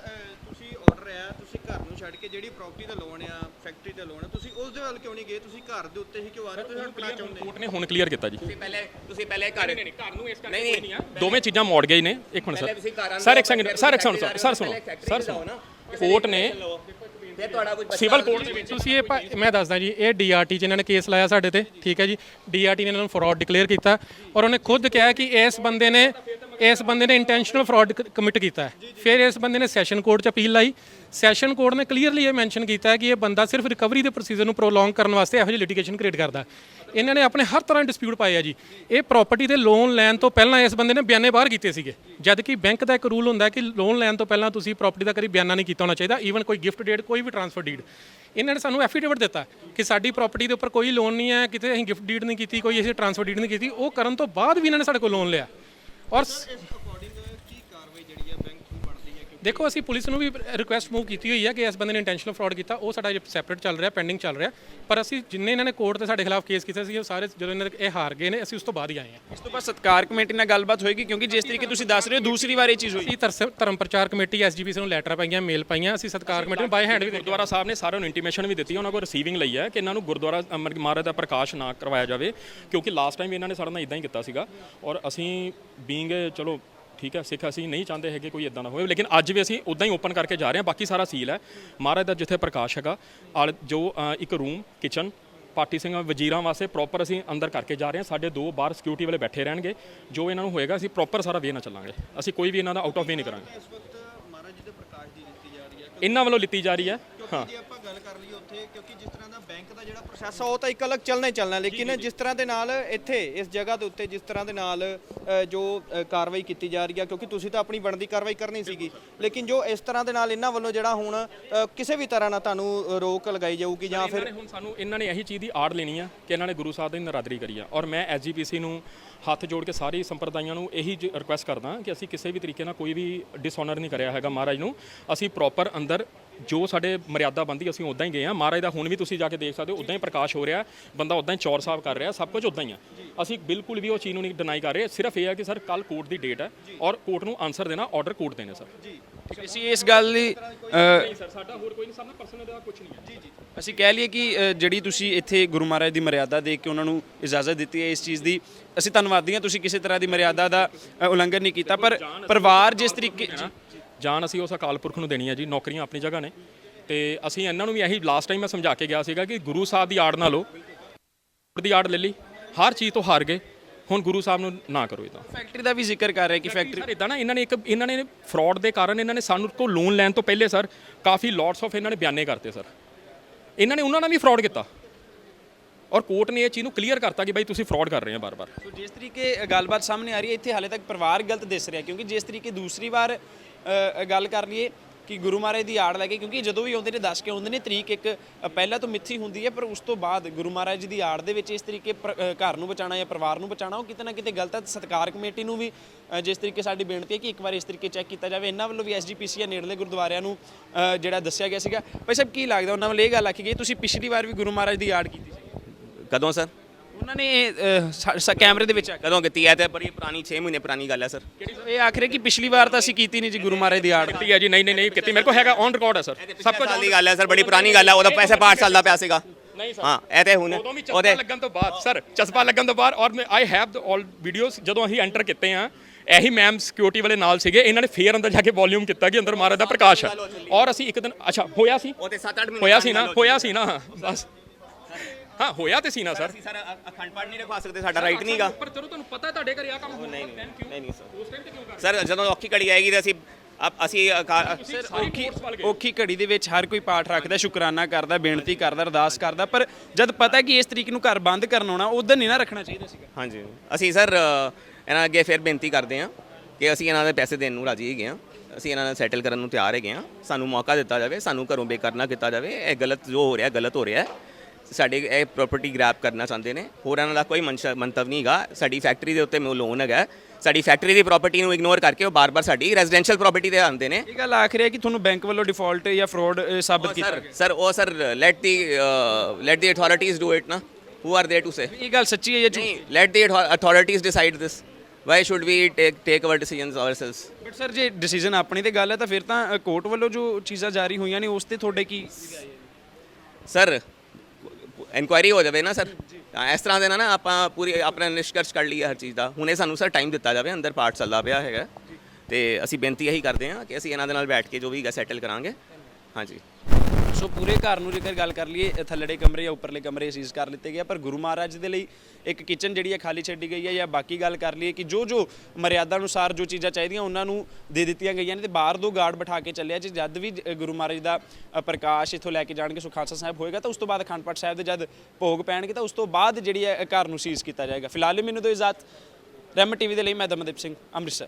ਤੁਸੀਂ ਆਰਡਰ ਹੈ ਤੁਸੀਂ ਘਰ ਨੂੰ ਛੱਡ ਕੇ ਜਿਹੜੀ ਪ੍ਰਾਪਰਟੀ ਦਾ ਲੋਨ ਆ ਫੈਕਟਰੀ ਦਾ ਲੋਨ ਆ ਤੁਸੀਂ ਉਸ ਦੇ ਵੱਲ ਕਿਉਂ ਨਹੀਂ ਗਏ? ਤੁਸੀਂ ਘਰ ਦੇ ਉੱਤੇ ਹੀ ਕਿਉਂ ਆ ਰਹੇ ਤੁਸੀਂ ਆਪਣਾ ਚਾਹੁੰਦੇ ਕੋਰਟ ਨੇ ਹੁਣ ਕਲੀਅਰ ਕੀਤਾ ਜੀ। ਤੁਸੀਂ ਪਹਿਲੇ ਤੁਸੀਂ ਪਹਿਲੇ ਘਰ ਨਹੀਂ ਘਰ ਨੂੰ ਇਸ ਕਰਕੇ ਨਹੀਂ, ਕੋਈ ਨਹੀਂ। ਆ। ਦੋਵੇਂ ਚੀਜ਼ਾਂ ਮੋੜ ਗਏ ਨੇ। ਇੱਕ ਮਿੰਟ ਸਰ ਸਰ ਇੱਕ ਸੈਕਿੰਡ ਸਰ ਇੱਕ ਸੁਣੋ ਸਰ ਸੁਣੋ ਸਰ ਸੁਣੋ। ਕੋਰਟ ਨੇ ਫਿਰ ਤੁਹਾਡਾ ਕੁਝ ਸਿਵਲ ਕੋਰਟ ਦੇ ਵਿੱਚ ਤੁਸੀਂ ਇਹ ਮੈਂ ਦੱਸਦਾ ਜੀ ਇਹ ਡੀਆਰਟੀ ਚ ਇਹਨਾਂ ਨੇ ਕੇਸ ਲਾਇਆ ਸਾਡੇ ਤੇ ਠੀਕ ਹੈ ਜੀ। ਡੀਆਰਟੀ ਨੇ ਇਹਨਾਂ ਨੂੰ ਫਰਾਡ ਡਿਕਲੇਅਰ ਕੀਤਾ ਔਰ ਉਹਨੇ ਖੁਦ ਕਿਹਾ ਕਿ ਇਸ ਬੰਦੇ ਨੇ ਇਸ ਬੰਦੇ ਨੇ ਇੰਟੈਂਸ਼ਨਲ ਫਰਾਡ ਕਮਿਟ ਕੀਤਾ ਹੈ। ਫਿਰ ਇਸ ਬੰਦੇ ਨੇ ਸੈਸ਼ਨ ਕੋਰਟ ਚ ਅਪੀਲ ਲਾਈ। ਸੈਸ਼ਨ ਕੋਰਟ ਨੇ ਕਲੀਅਰਲੀ ਇਹ ਮੈਂਸ਼ਨ ਕੀਤਾ ਹੈ ਕਿ ਇਹ ਬੰਦਾ ਸਿਰਫ ਰਿਕਵਰੀ ਦੇ ਪ੍ਰੋਸੀਜਰ ਨੂੰ ਪ੍ਰੋਲੋਂਗ ਕਰਨ ਵਾਸਤੇ ਇਹੋ ਜਿਹੀ ਲਿਟੀਗੇਸ਼ਨ ਕ੍ਰੀਏਟ ਕਰਦਾ ਇਹਨਾਂ ਨੇ ਆਪਣੇ ਹਰ ਤਰ੍ਹਾਂ ਡਿਸਪਿਊਟ ਪਾਏ ਆ ਜੀ। ਇਹ ਪ੍ਰਾਪਰਟੀ ਦੇ ਲੋਨ ਲੈਣ ਤੋਂ ਪਹਿਲਾਂ ਇਸ ਬੰਦੇ ਨੇ ਬਿਆਨੇ ਬਾਹਰ ਕੀਤੇ ਸੀਗੇ। ਜਦ ਕਿ ਬੈਂਕ ਦਾ ਇੱਕ ਰੂਲ ਹੁੰਦਾ ਕਿ ਲੋਨ ਲੈਣ ਤੋਂ ਪਹਿਲਾਂ ਤੁਸੀਂ ਪ੍ਰਾਪਰਟੀ ਦਾ ਕਰੀ ਬਿਆਨਾ ਨਹੀਂ ਕੀਤਾ ਹੋਣਾ ਚਾਹੀਦਾ। ਈਵਨ ਕੋਈ ਗਿਫਟ ਡੇਟ ਕੋਈ ਵੀ ਟ੍ਰਾਂਸਫਰ ਡੀਡ ਇਹਨਾਂ ਨੇ ਸਾਨੂੰ ਐਫੀਡੇਵਿਟ ਦਿੱਤਾ ਕਿ ਸਾਡੀ ਪ੍ਰਾਪਰਟੀ ਦੇ ਉੱਪਰ ਕੋਈ ਲੋਨ ਨਹੀਂ ਹੈ, ਕਿਤੇ ਅਸੀਂ ਗਿਫਟ ਡੀਡ ਨਹੀਂ ਕੀਤੀ, ਕੋਈ ਅਸੀਂ ਟ੍ਰਾਂਸਫਰ ਡੀਡ ਨਹੀਂ ਕੀਤੀ। ਉਹ ਕਰਨ ਤੋਂ ਬਾਅਦ ਵੀ ਇਹਨਾਂ ਨੇ ਸਾਡੇ ਕੋਲ ਲੋਨ ਲਿਆ। ਔਰ ਸ- ਅਕੋਰਡਿੰਗ ਕੀ ਕਾਰਵਾਈ ਜਿਹੜੀ ਹੈ ਬੈਂਕ ਤੋਂ ਬਣਦੀ ਹੈ ਕਿ ਦੇਖੋ ਅਸੀਂ ਪੁਲਿਸ ਨੂੰ ਵੀ ਰਿਕੁਐਸਟ ਮੂਵ ਕੀਤੀ ਹੋਈ ਹੈ ਕਿ ਇਸ ਬੰਦੇ ਨੇ ਇੰਟੈਂਸ਼ਨਲ ਫਰਾਡ ਕੀਤਾ। ਉਹ ਸਾਡਾ ਸੈਪਰੇਟ ਚੱਲ ਰਿਹਾ ਪੈਂਡਿੰਗ ਚੱਲ ਰਿਹਾ। ਪਰ ਅਸੀਂ ਜਿੰਨੇ ਇਹਨਾਂ ਨੇ ਕੋਰਟ ਤੇ ਸਾਡੇ ਖਿਲਾਫ ਕੇਸ ਕੀਤਾ ਸੀ ਉਹ ਸਾਰੇ ਜਦੋਂ ਇਹਨਾਂ ਦੇ ਇਹ ਹਾਰ ਗਏ ਨੇ ਅਸੀਂ ਉਸ ਤੋਂ ਬਾਅਦ ਹੀ ਆਏ ਹਾਂ। ਇਸ ਤੋਂ ਬਾਅਦ ਸਤਕਾਰ ਕਮੇਟੀ ਨਾਲ ਗੱਲਬਾਤ ਹੋਏਗੀ ਕਿਉਂਕਿ ਜਿਸ ਤਰੀਕੇ ਤੁਸੀਂ ਦੱਸ ਰਹੇ ਹੋ ਦੂਸਰੀ ਵਾਰ ਇਹ ਚੀਜ਼ ਹੋਈ। ਅਸੀਂ ਤਰਸ- ਧਰਮ ਪ੍ਰਚਾਰ ਕਮੇਟੀ ਐਸਜੀਪੀਸੀ ਨੂੰ ਲੈਟਰ ਪਾਈਆਂ ਮੇਲ ਪਾਈਆਂ ਅਸੀਂ ਸਤਕਾਰ ਕਮੇਟੀ ਨੂੰ ਬਾਈ ਹੈਂਡ ਵੀ ਗੁਰਦੁਆਰਾ ਸਾਹਿਬ ਨੇ ਸਾਰਿਆਂ ਨੂੰ ਇੰਟੀਮੇਸ਼ਨ ਵੀ ਦਿੱਤੀ ਉਹਨਾਂ ਕੋਲ ਰਿਸੀਵਿੰਗ ਲਈ ਹੈ ਕਿ ਇਹਨਾਂ ਨੂੰ ਗੁਰਦੁਆਰਾ ਅਮਰ ਮਹਾਰਾਜ ਦਾ ਪ੍ਰਕਾਸ਼ ਨਾ ਕਰਵਾਇਆ ਜਾਵੇ ਕਿਉਂਕਿ ਲਾਸਟ ਟਾਈਮ ਇਹਨਾਂ ਨੇ ਸਾਡੇ ਨਾਲ ਇਦਾਂ ਹੀ ਕੀਤਾ ਸੀਗਾ। ਔਰ ਅਸੀਂ ਬੀਇੰਗ ਚਲੋ ਠੀਕ ਹੈ ਸਿੱਖ ਅਸੀਂ ਨਹੀਂ ਚਾਹੁੰਦੇ ਹੈਗੇ ਕੋਈ ਇਦਾਂ ਦਾ ਹੋਵੇ ਲੇਕਿਨ ਅੱਜ ਵੀ ਅਸੀਂ ਉਦਾਂ ਹੀ ਓਪਨ ਕਰਕੇ ਜਾ ਰਹੇ ਹਾਂ ਬਾਕੀ ਸਾਰਾ ਸੀਲ ਹੈ। ਮਹਾਰਾਜ ਦਾ ਜਿੱਥੇ ਪ੍ਰਕਾਸ਼ ਹੈਗਾ ਆਲੇ- ਜੋ ਅ, ਇੱਕ ਰੂਮ ਕਿਚਨ ਪਾਰਟੀ ਸਿੰਘ ਵਜ਼ੀਰਾਂ ਵਾਸਤੇ ਪ੍ਰੋਪਰ ਅਸੀਂ ਅੰਦਰ ਕਰਕੇ ਜਾ ਰਹੇ ਹਾਂ ਸਾਡੇ ਦੋ ਬਾਹਰ ਸਿਕਿਉਰਿਟੀ ਵਾਲੇ ਬੈਠੇ ਰਹਿਣਗੇ ਜੋ ਇਹਨਾਂ ਨੂੰ ਹੋਏਗਾ ਅਸੀਂ ਪ੍ਰੋਪਰ ਸਾਰਾ ਵੇ ਨਾਲ ਚੱਲਾਂਗੇ। ਅਸੀਂ ਕੋਈ ਵੀ ਇਹਨਾਂ ਦਾ ਆਊਟ ਆਫ ਵੇ ਨਹੀਂ ਕਰਾਂਗੇ। ਇਸ ਵਕਤ ਮਹਾਰਾਜ ਜੀ ਦੇ ਪ੍ਰਕਾਸ਼ ਦੀ ਦਿੱਤੀ ਜਾ ਰਹੀ ਹੈ ਇਹਨਾਂ ਵੱਲੋਂ ਲਿੱਤੀ ਜਾ ਰਹੀ ਹੈ ਜੇ ਆਪਾਂ ਗੱਲ ਕਰ ਲਈਏ ਉੱਥੇ ਕਿਉਂਕਿ ਜਿਸ ਤਰ੍ਹਾਂ ਦਾ ਬੈਂਕ ਦਾ ਜਿਹੜਾ ਪ੍ਰੋਸੈਸ ਆ ਉਹ ਤਾਂ ਇੱਕ ਅਲੱਗ ਚੱਲਣਾ ਹੀ ਚੱਲਣਾ ਲੇਕਿਨ ਜਿਸ ਤਰ੍ਹਾਂ ਦੇ ਨਾਲ ਇੱਥੇ ਇਸ ਜਗ੍ਹਾ ਦੇ ਉੱਤੇ ਜਿਸ ਤਰ੍ਹਾਂ ਦੇ ਨਾਲ ਅ, ਜੋ ਅ, ਕਾਰਵਾਈ ਕੀਤੀ ਜਾ ਰਹੀ ਆ ਕਿਉਂਕਿ ਤੁਸੀਂ ਤਾਂ ਆਪਣੀ ਬਣਦੀ ਕਾਰਵਾਈ ਕਰਨੀ ਸੀਗੀ ਲੇਕਿਨ ਜੋ ਇਸ ਤਰ੍ਹਾਂ ਦੇ ਨਾਲ ਇਹਨਾਂ ਵੱਲੋਂ ਜਿਹੜਾ ਹੁਣ ਅ, ਕਿਸੇ ਵੀ ਤਰ੍ਹਾਂ ਨਾਲ ਤੁਹਾਨੂੰ ਰੋਕ ਲਗਾਈ ਜਾਊਗੀ ਜਾਂ ਇਹਨਾਂ ਫਿਰ ਨੇ ਹੁਣ ਸਾਨੂੰ ਇਹਨਾਂ ਨੇ ਇਹੀ ਚੀਜ਼ ਦੀ ਆੜ ਲੈਣੀ ਆ ਕਿ ਇਹਨਾਂ ਨੇ ਗੁਰੂ ਸਾਹਿਬ ਦੀ ਨਰਾਦਰੀ ਕਰੀ ਆ। ਔਰ ਮੈਂ ਐਸਜੀਪੀਸੀ ਨੂੰ ਹੱਥ ਜੋੜ ਕੇ ਸਾਰੀ ਸੰਪਰਦਾਇਆਂ ਨੂੰ ਇਹੀ ਰਿਕੁਐਸਟ ਕਰਦਾ ਕਿ ਅਸੀਂ ਕਿਸੇ ਵੀ ਤਰੀਕੇ ਨਾਲ ਕੋਈ ਵੀ ਡਿਸਆਨਰ ਨਹੀਂ ਕਰਿਆ ਹੈਗਾ ਮਹਾਰਾਜ ਨੂੰ। ਅਸੀਂ ਪ੍ਰੋਪਰ ਅੰਦਰ ਜੋ ਸਾਡੇ ਮਰਿਆਦਾ ਬੰਦੀ ਅਸੀਂ ਉਦਾਂ ਹੀ ਗਏ ਆ ਮਹਾਰਾਜ ਦਾ ਹੁਣ ਵੀ ਤੁਸੀਂ ਜਾ ਕੇ ਦੇਖ ਸਕਦੇ ਹੋ ਉਦਾਂ ਹੀ ਪ੍ਰਕਾਸ਼ ਹੋ ਰਿਹਾ ਬੰਦਾ ਉਦਾਂ ਹੀ ਚੌਰ ਸਾਹਿਬ ਕਰ ਰਿਹਾ ਸਭ ਕੁਝ ਉਦਾਂ ਹੀ ਆ। ਅਸੀਂ ਬਿਲਕੁਲ ਵੀ ਉਹ ਚੀਜ਼ ਨੂੰ ਨਹੀਂ ਡਿਨਾਈ ਕਰ ਰਹੇ। ਸਿਰਫ ਇਹ ਹੈ ਕਿ ਸਰ ਕੱਲ ਕੋਰਟ ਦੀ ਡੇਟ ਹੈ ਔਰ ਕੋਰਟ ਨੂੰ ਆਨਸਰ ਦੇਣਾ ਆਰਡਰ ਕੋਰਟ ਦੇਣੇ ਸਰ। ਅਸੀਂ ਇਸ ਗੱਲ ਅ, ਸਰ ਸਾਡਾ ਹੋਰ ਕੋਈ ਨਹੀਂ ਸਾਡਾ ਪਰਸਨਲ ਦਾ ਕੁਝ ਨਹੀਂ ਹੈ। ਜੀ ਜੀ। ਅਸੀਂ ਕਹਿ ਲਈਏ ਕਿ ਅ, ਜਿਹੜੀ ਤੁਸੀਂ ਇੱਥੇ ਗੁਰੂ ਮਹਾਰਾਜ ਦੀ ਮਰਿਆਦਾ ਦੇਖ ਕੇ ਉਹਨਾਂ ਨੂੰ ਇਜਾਜ਼ਤ ਦਿੱਤੀ ਹੈ ਇਸ ਚੀਜ਼ ਦੀ ਅਸੀਂ ਧੰਨਵਾਦੀ ਹਾਂ ਤੁਸੀਂ ਕਿਸੇ ਤਰ੍ਹਾਂ ਦੀ ਮਰਿਆਦਾ ਦਾ ਅ, ਉਲੰਘਣ ਨਹੀਂ ਕੀਤਾ ਪਰ ਪਰਿਵਾਰ ਜਿਸ ਤਰੀਕੇ ਜਾਨ ਅਸੀਂ ਉਸ ਅਕਾਲ ਪੁਰਖ ਨੂੰ ਦੇਣੀ ਹੈ ਜੀ ਨੌਕਰੀਆਂ ਆਪਣੀ ਜਗ੍ਹਾ ਨੇ। ਤੇ ਅਸੀਂ ਇਹਨਾਂ ਨੂੰ ਵੀ ਇਹੀ ਲਾਸਟ ਟਾਈਮ ਮੈਂ ਸਮਝਾ ਕੇ ਗਿਆ ਸੀਗਾ ਕਿ ਗੁਰੂ ਸਾਹਿਬ ਦੀ ਆੜ ਨਾ ਲਓ ਦੀ ਆੜ ਲੈ ਲਈ ਹਰ ਚੀਜ਼ ਤੋਂ ਹਾਰ ਗਏ। ਹੁਣ ਗੁਰੂ ਸਾਹਿਬ ਨੂੰ ਨਾ ਕਰੋ ਇਦਾਂ ਫੈਕਟਰੀ ਦਾ ਵੀ ਜ਼ਿਕਰ ਕਰ ਰਿਹਾ ਕਿ ਫੈਕਟਰੀ ਸਰ ਇਦਾਂ ਨਾ ਇਹਨਾਂ ਨੇ ਇੱਕ ਇਹਨਾਂ ਨੇ ਫਰਾਡ ਦੇ ਕਾਰਨ ਇਹਨਾਂ ਨੇ ਸਾਨੂੰ ਕੋਲ ਲੋਨ ਲੈਣ ਤੋਂ ਪਹਿਲੇ ਸਰ ਕਾਫੀ ਲੋਟਸ ਆਫ ਇਹਨਾਂ ਨੇ ਬਿਆਨੇ ਕਰਤੇ ਸਰ। ਇਹਨਾਂ ਨੇ ਉਹਨਾਂ ਨਾਲ ਵੀ ਫਰਾਡ ਕੀਤਾ। ਔਰ ਕੋਰਟ ਨੇ ਇਹ ਚੀਜ਼ ਨੂੰ ਕਲੀਅਰ ਕਰਤਾ ਕਿ ਭਾਈ ਤੁਸੀਂ ਫਰਾਡ ਕਰ ਰਹੇ ਹੋ ਬਾਰ-ਬਾਰ। ਸੋ ਜਿਸ ਤਰੀਕੇ ਗੱਲਬਾਤ ਸਾਹਮਣੇ ਆ ਰਹੀ ਹੈ ਇੱਥੇ ਹਾਲੇ ਤੱਕ ਪਰਿਵਾਰ ਗਲਤ ਦਿਸ ਰਿਹਾ ਕਿਉਂਕਿ ਜਿਸ ਤਰੀਕੇ ਦੂਸਰੀ ਵਾਰ ਗੱਲ ਕਰ ਲਈਏ ਕਿ ਗੁਰੂ ਮਹਾਰਾਜ ਦੀ ਆੜ ਲੈ ਕੇ, ਕਿਉਂਕਿ ਜਦੋਂ ਵੀ ਆਉਂਦੇ ਨੇ, ਦੱਸ ਕੇ ਆਉਂਦੇ ਨੇ, ਤਰੀਕ ਇੱਕ ਪਹਿਲਾਂ ਤੋਂ ਮਿੱਥੀ ਹੁੰਦੀ ਹੈ, ਪਰ ਉਸ ਤੋਂ ਬਾਅਦ ਗੁਰੂ ਮਹਾਰਾਜ ਜੀ ਦੀ ਆੜ ਦੇ ਵਿੱਚ ਇਸ ਤਰੀਕੇ ਪਰ- ਘਰ ਨੂੰ ਬਚਾਉਣਾ ਜਾਂ ਪਰਿਵਾਰ ਨੂੰ ਬਚਾਉਣਾ, ਉਹ ਕਿਤੇ ਨਾ ਕਿਤੇ ਗਲਤ ਹੈ। ਤੇ ਸਤਕਾਰ ਕਮੇਟੀ ਨੂੰ ਵੀ ਜਿਸ ਤਰੀਕੇ ਸਾਡੀ ਬੇਨਤੀ ਹੈ ਕਿ ਇੱਕ ਵਾਰ ਇਸ ਤਰੀਕੇ ਚੈੱਕ ਕੀਤਾ ਜਾਵੇ। ਇਹਨਾਂ ਵੱਲੋਂ ਵੀ ਐਸਜੀਪੀਸੀ ਜਾਂ ਨੇੜਲੇ ਗੁਰਦੁਆਰਿਆਂ ਨੂੰ ਜਿਹੜਾ ਦੱਸਿਆ ਗਿਆ ਸੀਗਾ। ਭਾਈ ਸਾਹਿਬ, ਕੀ ਲੱਗਦਾ? ਉਹਨਾਂ ਵੱਲ ਇਹ ਗੱਲ ਆਖੀ ਗਈ, ਤੁਸੀਂ ਪਿਛਲੀ ਵਾਰ ਵੀ ਗੁਰੂ ਮਹਾਰਾਜ ਦੀ ਆੜ ਕੀਤੀ ਸੀ। ਕਦੋਂ ਸਰ? ਉਹਨਾਂ ਨੇ ਅ, ਸਾ- ਸਾ- ਕੈਮਰੇ ਦੇ ਵਿੱਚ ਆ ਕੇ ਕਦੋਂ ਕੀਤੀ? ਹੈ ਤੇ ਬੜੀ ਪੁਰਾਣੀ 6 ਮਹੀਨੇ ਪੁਰਾਣੀ ਗੱਲ ਹੈ ਸਰ। ਇਹ ਆਖਰੇ ਕਿ ਪਿਛਲੀ ਵਾਰ ਤਾਂ ਅਸੀਂ ਕੀਤੀ ਨਹੀਂ ਜੀ ਗੁਰੂ ਮਹਾਰਾਜ ਦੀ ਆੜ। ਕੀਤੀ ਹੈ ਜੀ ਨਹੀਂ ਨਹੀਂ ਨਹੀਂ ਕੀਤੀ। ਮੇਰੇ ਕੋਲ ਹੈਗਾ ਔਨ ਰਿਕਾਰਡ ਹੈ ਸਰ। ਸਭ ਕੁਝ ਦੀ ਗੱਲ ਹੈ ਸਰ ਬੜੀ ਪੁਰਾਣੀ ਗੱਲ ਹੈ। ਉਹਦਾ ਪੈਸੇ ਪਾਠ ਚੱਲਦਾ ਪਿਆ ਸੀਗਾ। ਨਹੀਂ ਸਰ। ਹਾਂ ਇਹ ਤੇ ਹੁਣ ਉਦੋਂ ਵੀ ਚਸਪਾ ਉਹਦੇ ਲੱਗਣ ਤੋਂ ਬਾਅਦ ਸਰ ਚਸਪਾ ਲੱਗਣ ਤੋਂ ਬਾਅਦ ਔਰ ਮੈਂ I have the all videos ਜਦੋਂ ਅਸੀਂ ਐਂਟਰ ਕੀਤੇ ਆ ਇਹੀ ਮੈਮ ਸਿਕਿਉਰਿਟੀ ਵਾਲੇ ਨਾਲ ਸੀਗੇ। ਇਹਨਾਂ ਨੇ ਫੇਰ ਅੰਦਰ ਜਾ ਕੇ ਵੋਲਿਊਮ ਕੀਤਾ ਕਿ ਅੰਦਰ ਮਹਾਰਾਜ ਦਾ ਪ੍ਰਕਾਸ਼ ਹੈ। ਔਰ ਅਸੀਂ ਇੱਕ ਦਿਨ ਅੱਛਾ ਹੋਇਆ ਸੀ? ਉਹਦੇ 7-8 ਮਹੀਨੇ ਹੋਇਆ ਸੀ ਨਾ ਹੋਇਆ ਸੀ ਨਾ ਬਸ। ਹਾਂ ਹੋਇਆ ਤੇ ਸੀ ਨਾ ਸਰ। ਅਸੀਂ ਸਰ ਅਖੰਡ ਪਾਠ ਨਹੀਂ ਰਖਵਾ ਸਕਦੇ ਸਾਡਾ ਰਾਈਟ ਨਹੀਂਗਾ। ਪਰ ਚਲੋ ਤੁਹਾਨੂੰ ਪਤਾ ਤੁਹਾਡੇ ਘਰੇ ਆ ਕੰਮ ਹੋਣਾ ਨਹੀਂ ਨਹੀਂ ਨਹੀਂ ਸਰ। ਉਸ ਟਾਈਮ ਤੇ ਕਿਉਂ ਕਰ ਸਰ ਜਦੋਂ ਔਖੀ ਘੜੀ ਆਏਗੀ ਤੇ ਅਸੀਂ ਅਪ- ਅਸੀਂ ਅਕਾ- ਸਰ ਔਖੀ ਔਖੀ ਘੜੀ ਦੇ ਵਿੱਚ ਹਰ ਕੋਈ ਪਾਠ ਰੱਖਦਾ ਸ਼ੁਕਰਾਨਾ ਕਰਦਾ ਬੇਨਤੀ ਕਰਦਾ ਅਰਦਾਸ ਕਰਦਾ ਪਰ ਜਦ ਪਤਾ ਕਿ ਇਸ ਤਰੀਕੇ ਨੂੰ ਘਰ ਬੰਦ ਕਰਨ ਆਉਣਾ ਉਦੋਂ ਨਹੀਂ ਨਾ ਰੱਖਣਾ ਚਾਹੀਦਾ ਸੀਗਾ। ਹਾਂਜੀ। ਅਸੀਂ ਸਰ ਅ, ਇਹਨਾਂ ਅੱਗੇ ਫਿਰ ਬੇਨਤੀ ਕਰਦੇ ਹਾਂ ਕਿ ਅਸੀਂ ਇਹਨਾਂ ਦੇ ਪੈਸੇ ਦੇਣ ਨੂੰ ਰਾਜੀ ਹੈਗੇ ਹਾਂ। ਅਸੀਂ ਇਹਨਾਂ ਨਾਲ ਸੈਟਲ ਕਰਨ ਨੂੰ ਤਿਆਰ ਹੈਗੇ ਹਾਂ। ਸਾਨੂੰ ਮੌਕਾ ਦਿੱਤਾ ਜਾਵੇ ਸਾਨੂੰ ਘਰੋਂ ਬੇਕਾਰ ਨਾ ਕੀਤਾ ਜਾਵੇ। ਇਹ ਗਲਤ ਜੋ ਹੋ ਰਿਹਾ ਗਲਤ ਹੋ ਰਿਹਾ ਹੈ। ਸਾਡੇ ਇਹ ਪ੍ਰਾਪਰਟੀ ਗ੍ਰੈਬ ਕਰਨਾ ਚਾਹੁੰਦੇ ਨੇ ਹੋਰ ਇਹਨਾਂ ਦਾ ਕੋਈ ਮਨਸ਼ਾ ਮੰਤਵ ਨਹੀਂ ਹੈਗਾ ਸਾਡੀ ਫੈਕਟਰੀ ਦੇ ਉੱਤੇ ਮੋ ਲੋਨ ਹੈਗਾ ਸਾਡੀ ਫੈਕਟਰੀ ਦੀ ਪ੍ਰਾਪਰਟੀ ਨੂੰ ਇਗਨੋਰ ਕਰਕੇ ਉਹ ਬਾਰ-ਬਾਰ ਸਾਡੀ ਰੈਜ਼ੀਡੈਂਸ਼ੀਅਲ ਪ੍ਰਾਪਰਟੀ ਤੇ ਆਉਂਦੇ ਨੇ ਇਹ ਗੱਲ ਆਖ ਰਿਹਾ ਕਿ ਤੁਹਾਨੂੰ ਬੈਂਕ ਵੱਲੋਂ ਡਿਫਾਲਟ ਜਾਂ ਫਰਾਡ ਸਾਬਤ ਕੀਤਾ ਸਰ ਗਿਆ ਸਰ ਉਹ sir let the let the authorities do it ਨਾ who are there to say ਇਹ ਗੱਲ ਸੱਚੀ ਹੈ ਜਾਂ ਝੂਠ ਨਹੀਂ let the authorities decide this why should we take take our decisions ourselves but sir ਜੇ ਡਿਸੀਜਨ ਆਪਣੀ ਤੇ ਗੱਲ ਹੈ ਤਾਂ ਫਿਰ ਤਾਂ ਕੋਰਟ ਵੱਲੋਂ ਜੋ ਚੀਜ਼ਾਂ ਜਾਰੀ ਹੋਈਆਂ ਨੇ ਉਸ ਤੇ ਤੁਹਾਡੇ ਕੀ ਸਰ ਇਨਕੁਆਇਰੀ ਹੋ ਜਾਵੇ ਨਾ, ਸਰ। ਤਾਂ ਇਸ ਤਰ੍ਹਾਂ ਦੇ ਨਾਲ ਨਾ ਆਪਾਂ ਪੂਰੀ ਆਪਣਾ ਨਿਸ਼ਕਰਸ਼ ਕਰ ਲਈਏ ਹਰ ਚੀਜ਼ ਦਾ। ਹੁਣੇ ਸਾਨੂੰ, ਸਰ ਟਾਈਮ ਦਿੱਤਾ ਜਾਵੇ। ਅੰਦਰ ਪਾਠ ਚੱਲਦਾ ਪਿਆ ਹੈਗਾ। ਤੇ ਅਸੀਂ ਬੇਨਤੀ ਇਹੀ ਕਰਦੇ ਹਾਂ ਕਿ ਅਸੀਂ ਇਹਨਾਂ ਦੇ ਨਾਲ ਬੈਠ ਕੇ ਜੋ ਵੀ ਹੈਗਾ ਸੈਟਲ ਕਰਾਂਗੇ। ਹਾਂਜੀ। ਸੋ ਪੂਰੇ ਘਰ ਨੂੰ ਜੇਕਰ ਗੱਲ ਕਰ ਲਈਏ, ਇਹ ਥੱਲੜੇ ਕਮਰੇ ਜਾਂ ਉੱਪਰਲੇ ਕਮਰੇ ਸੀਜ਼ ਕਰ ਲਿੱਤੇ ਗਏ ਪਰ ਗੁਰੂ ਮਹਾਰਾਜ ਦੇ ਲਈ ਇੱਕ ਕਿਚਨ ਜਿਹੜੀ ਹੈ ਖਾਲੀ ਛੱਡੀ ਗਈ ਹੈ ਜਾਂ ਬਾਕੀ ਗੱਲ ਕਰ ਲਈਏ ਕਿ ਜੋ ਜੋ ਮਰਿਆਦਾ ਅਨੁਸਾਰ ਜੋ ਚੀਜ਼ਾਂ ਚਾਹੀਦੀਆਂ ਉਹਨਾਂ ਨੂੰ ਦੇ ਦਿੱਤੀਆਂ ਗਈਆਂ ਨੇ ਤੇ ਬਾਹਰ ਦੋ ਗਾਰਡ ਬਿਠਾ ਕੇ ਚੱਲਿਆ ਜੀ ਜਦ ਵੀ ਗੁਰੂ ਮਹਾਰਾਜ ਦਾ ਪ੍ਰਕਾਸ਼ ਇੱਥੋਂ ਲੈ ਕੇ ਜਾਣਗੇ ਸੁਖਾਸਾ ਸਾਹਿਬ ਹੋਏਗਾ, ਤਾਂ ਉਸ ਤੋਂ ਬਾਅਦ ਅਖੰਡ ਪਾਠ ਸਾਹਿਬ ਦੇ ਜਦ ਭੋਗ ਪੈਣਗੇ, ਤਾਂ ਉਸ ਤੋਂ ਬਾਅਦ ਜਿਹੜੀ ਹੈ ਘਰ ਨੂੰ ਸੀਜ਼ ਕੀਤਾ ਜਾਏਗਾ। ਫਿਲਹਾਲ ਲਈ ਮੈਨੂੰ ਦੋ ਇਜਾਜ਼ਤ। ਰੈਮ ਟੀਵੀ ਦੇ ਲਈ ਮੈਂ ਦਮਨਦੀਪ ਸਿੰਘ, ਅੰਮ੍ਰਿਤਸਰ।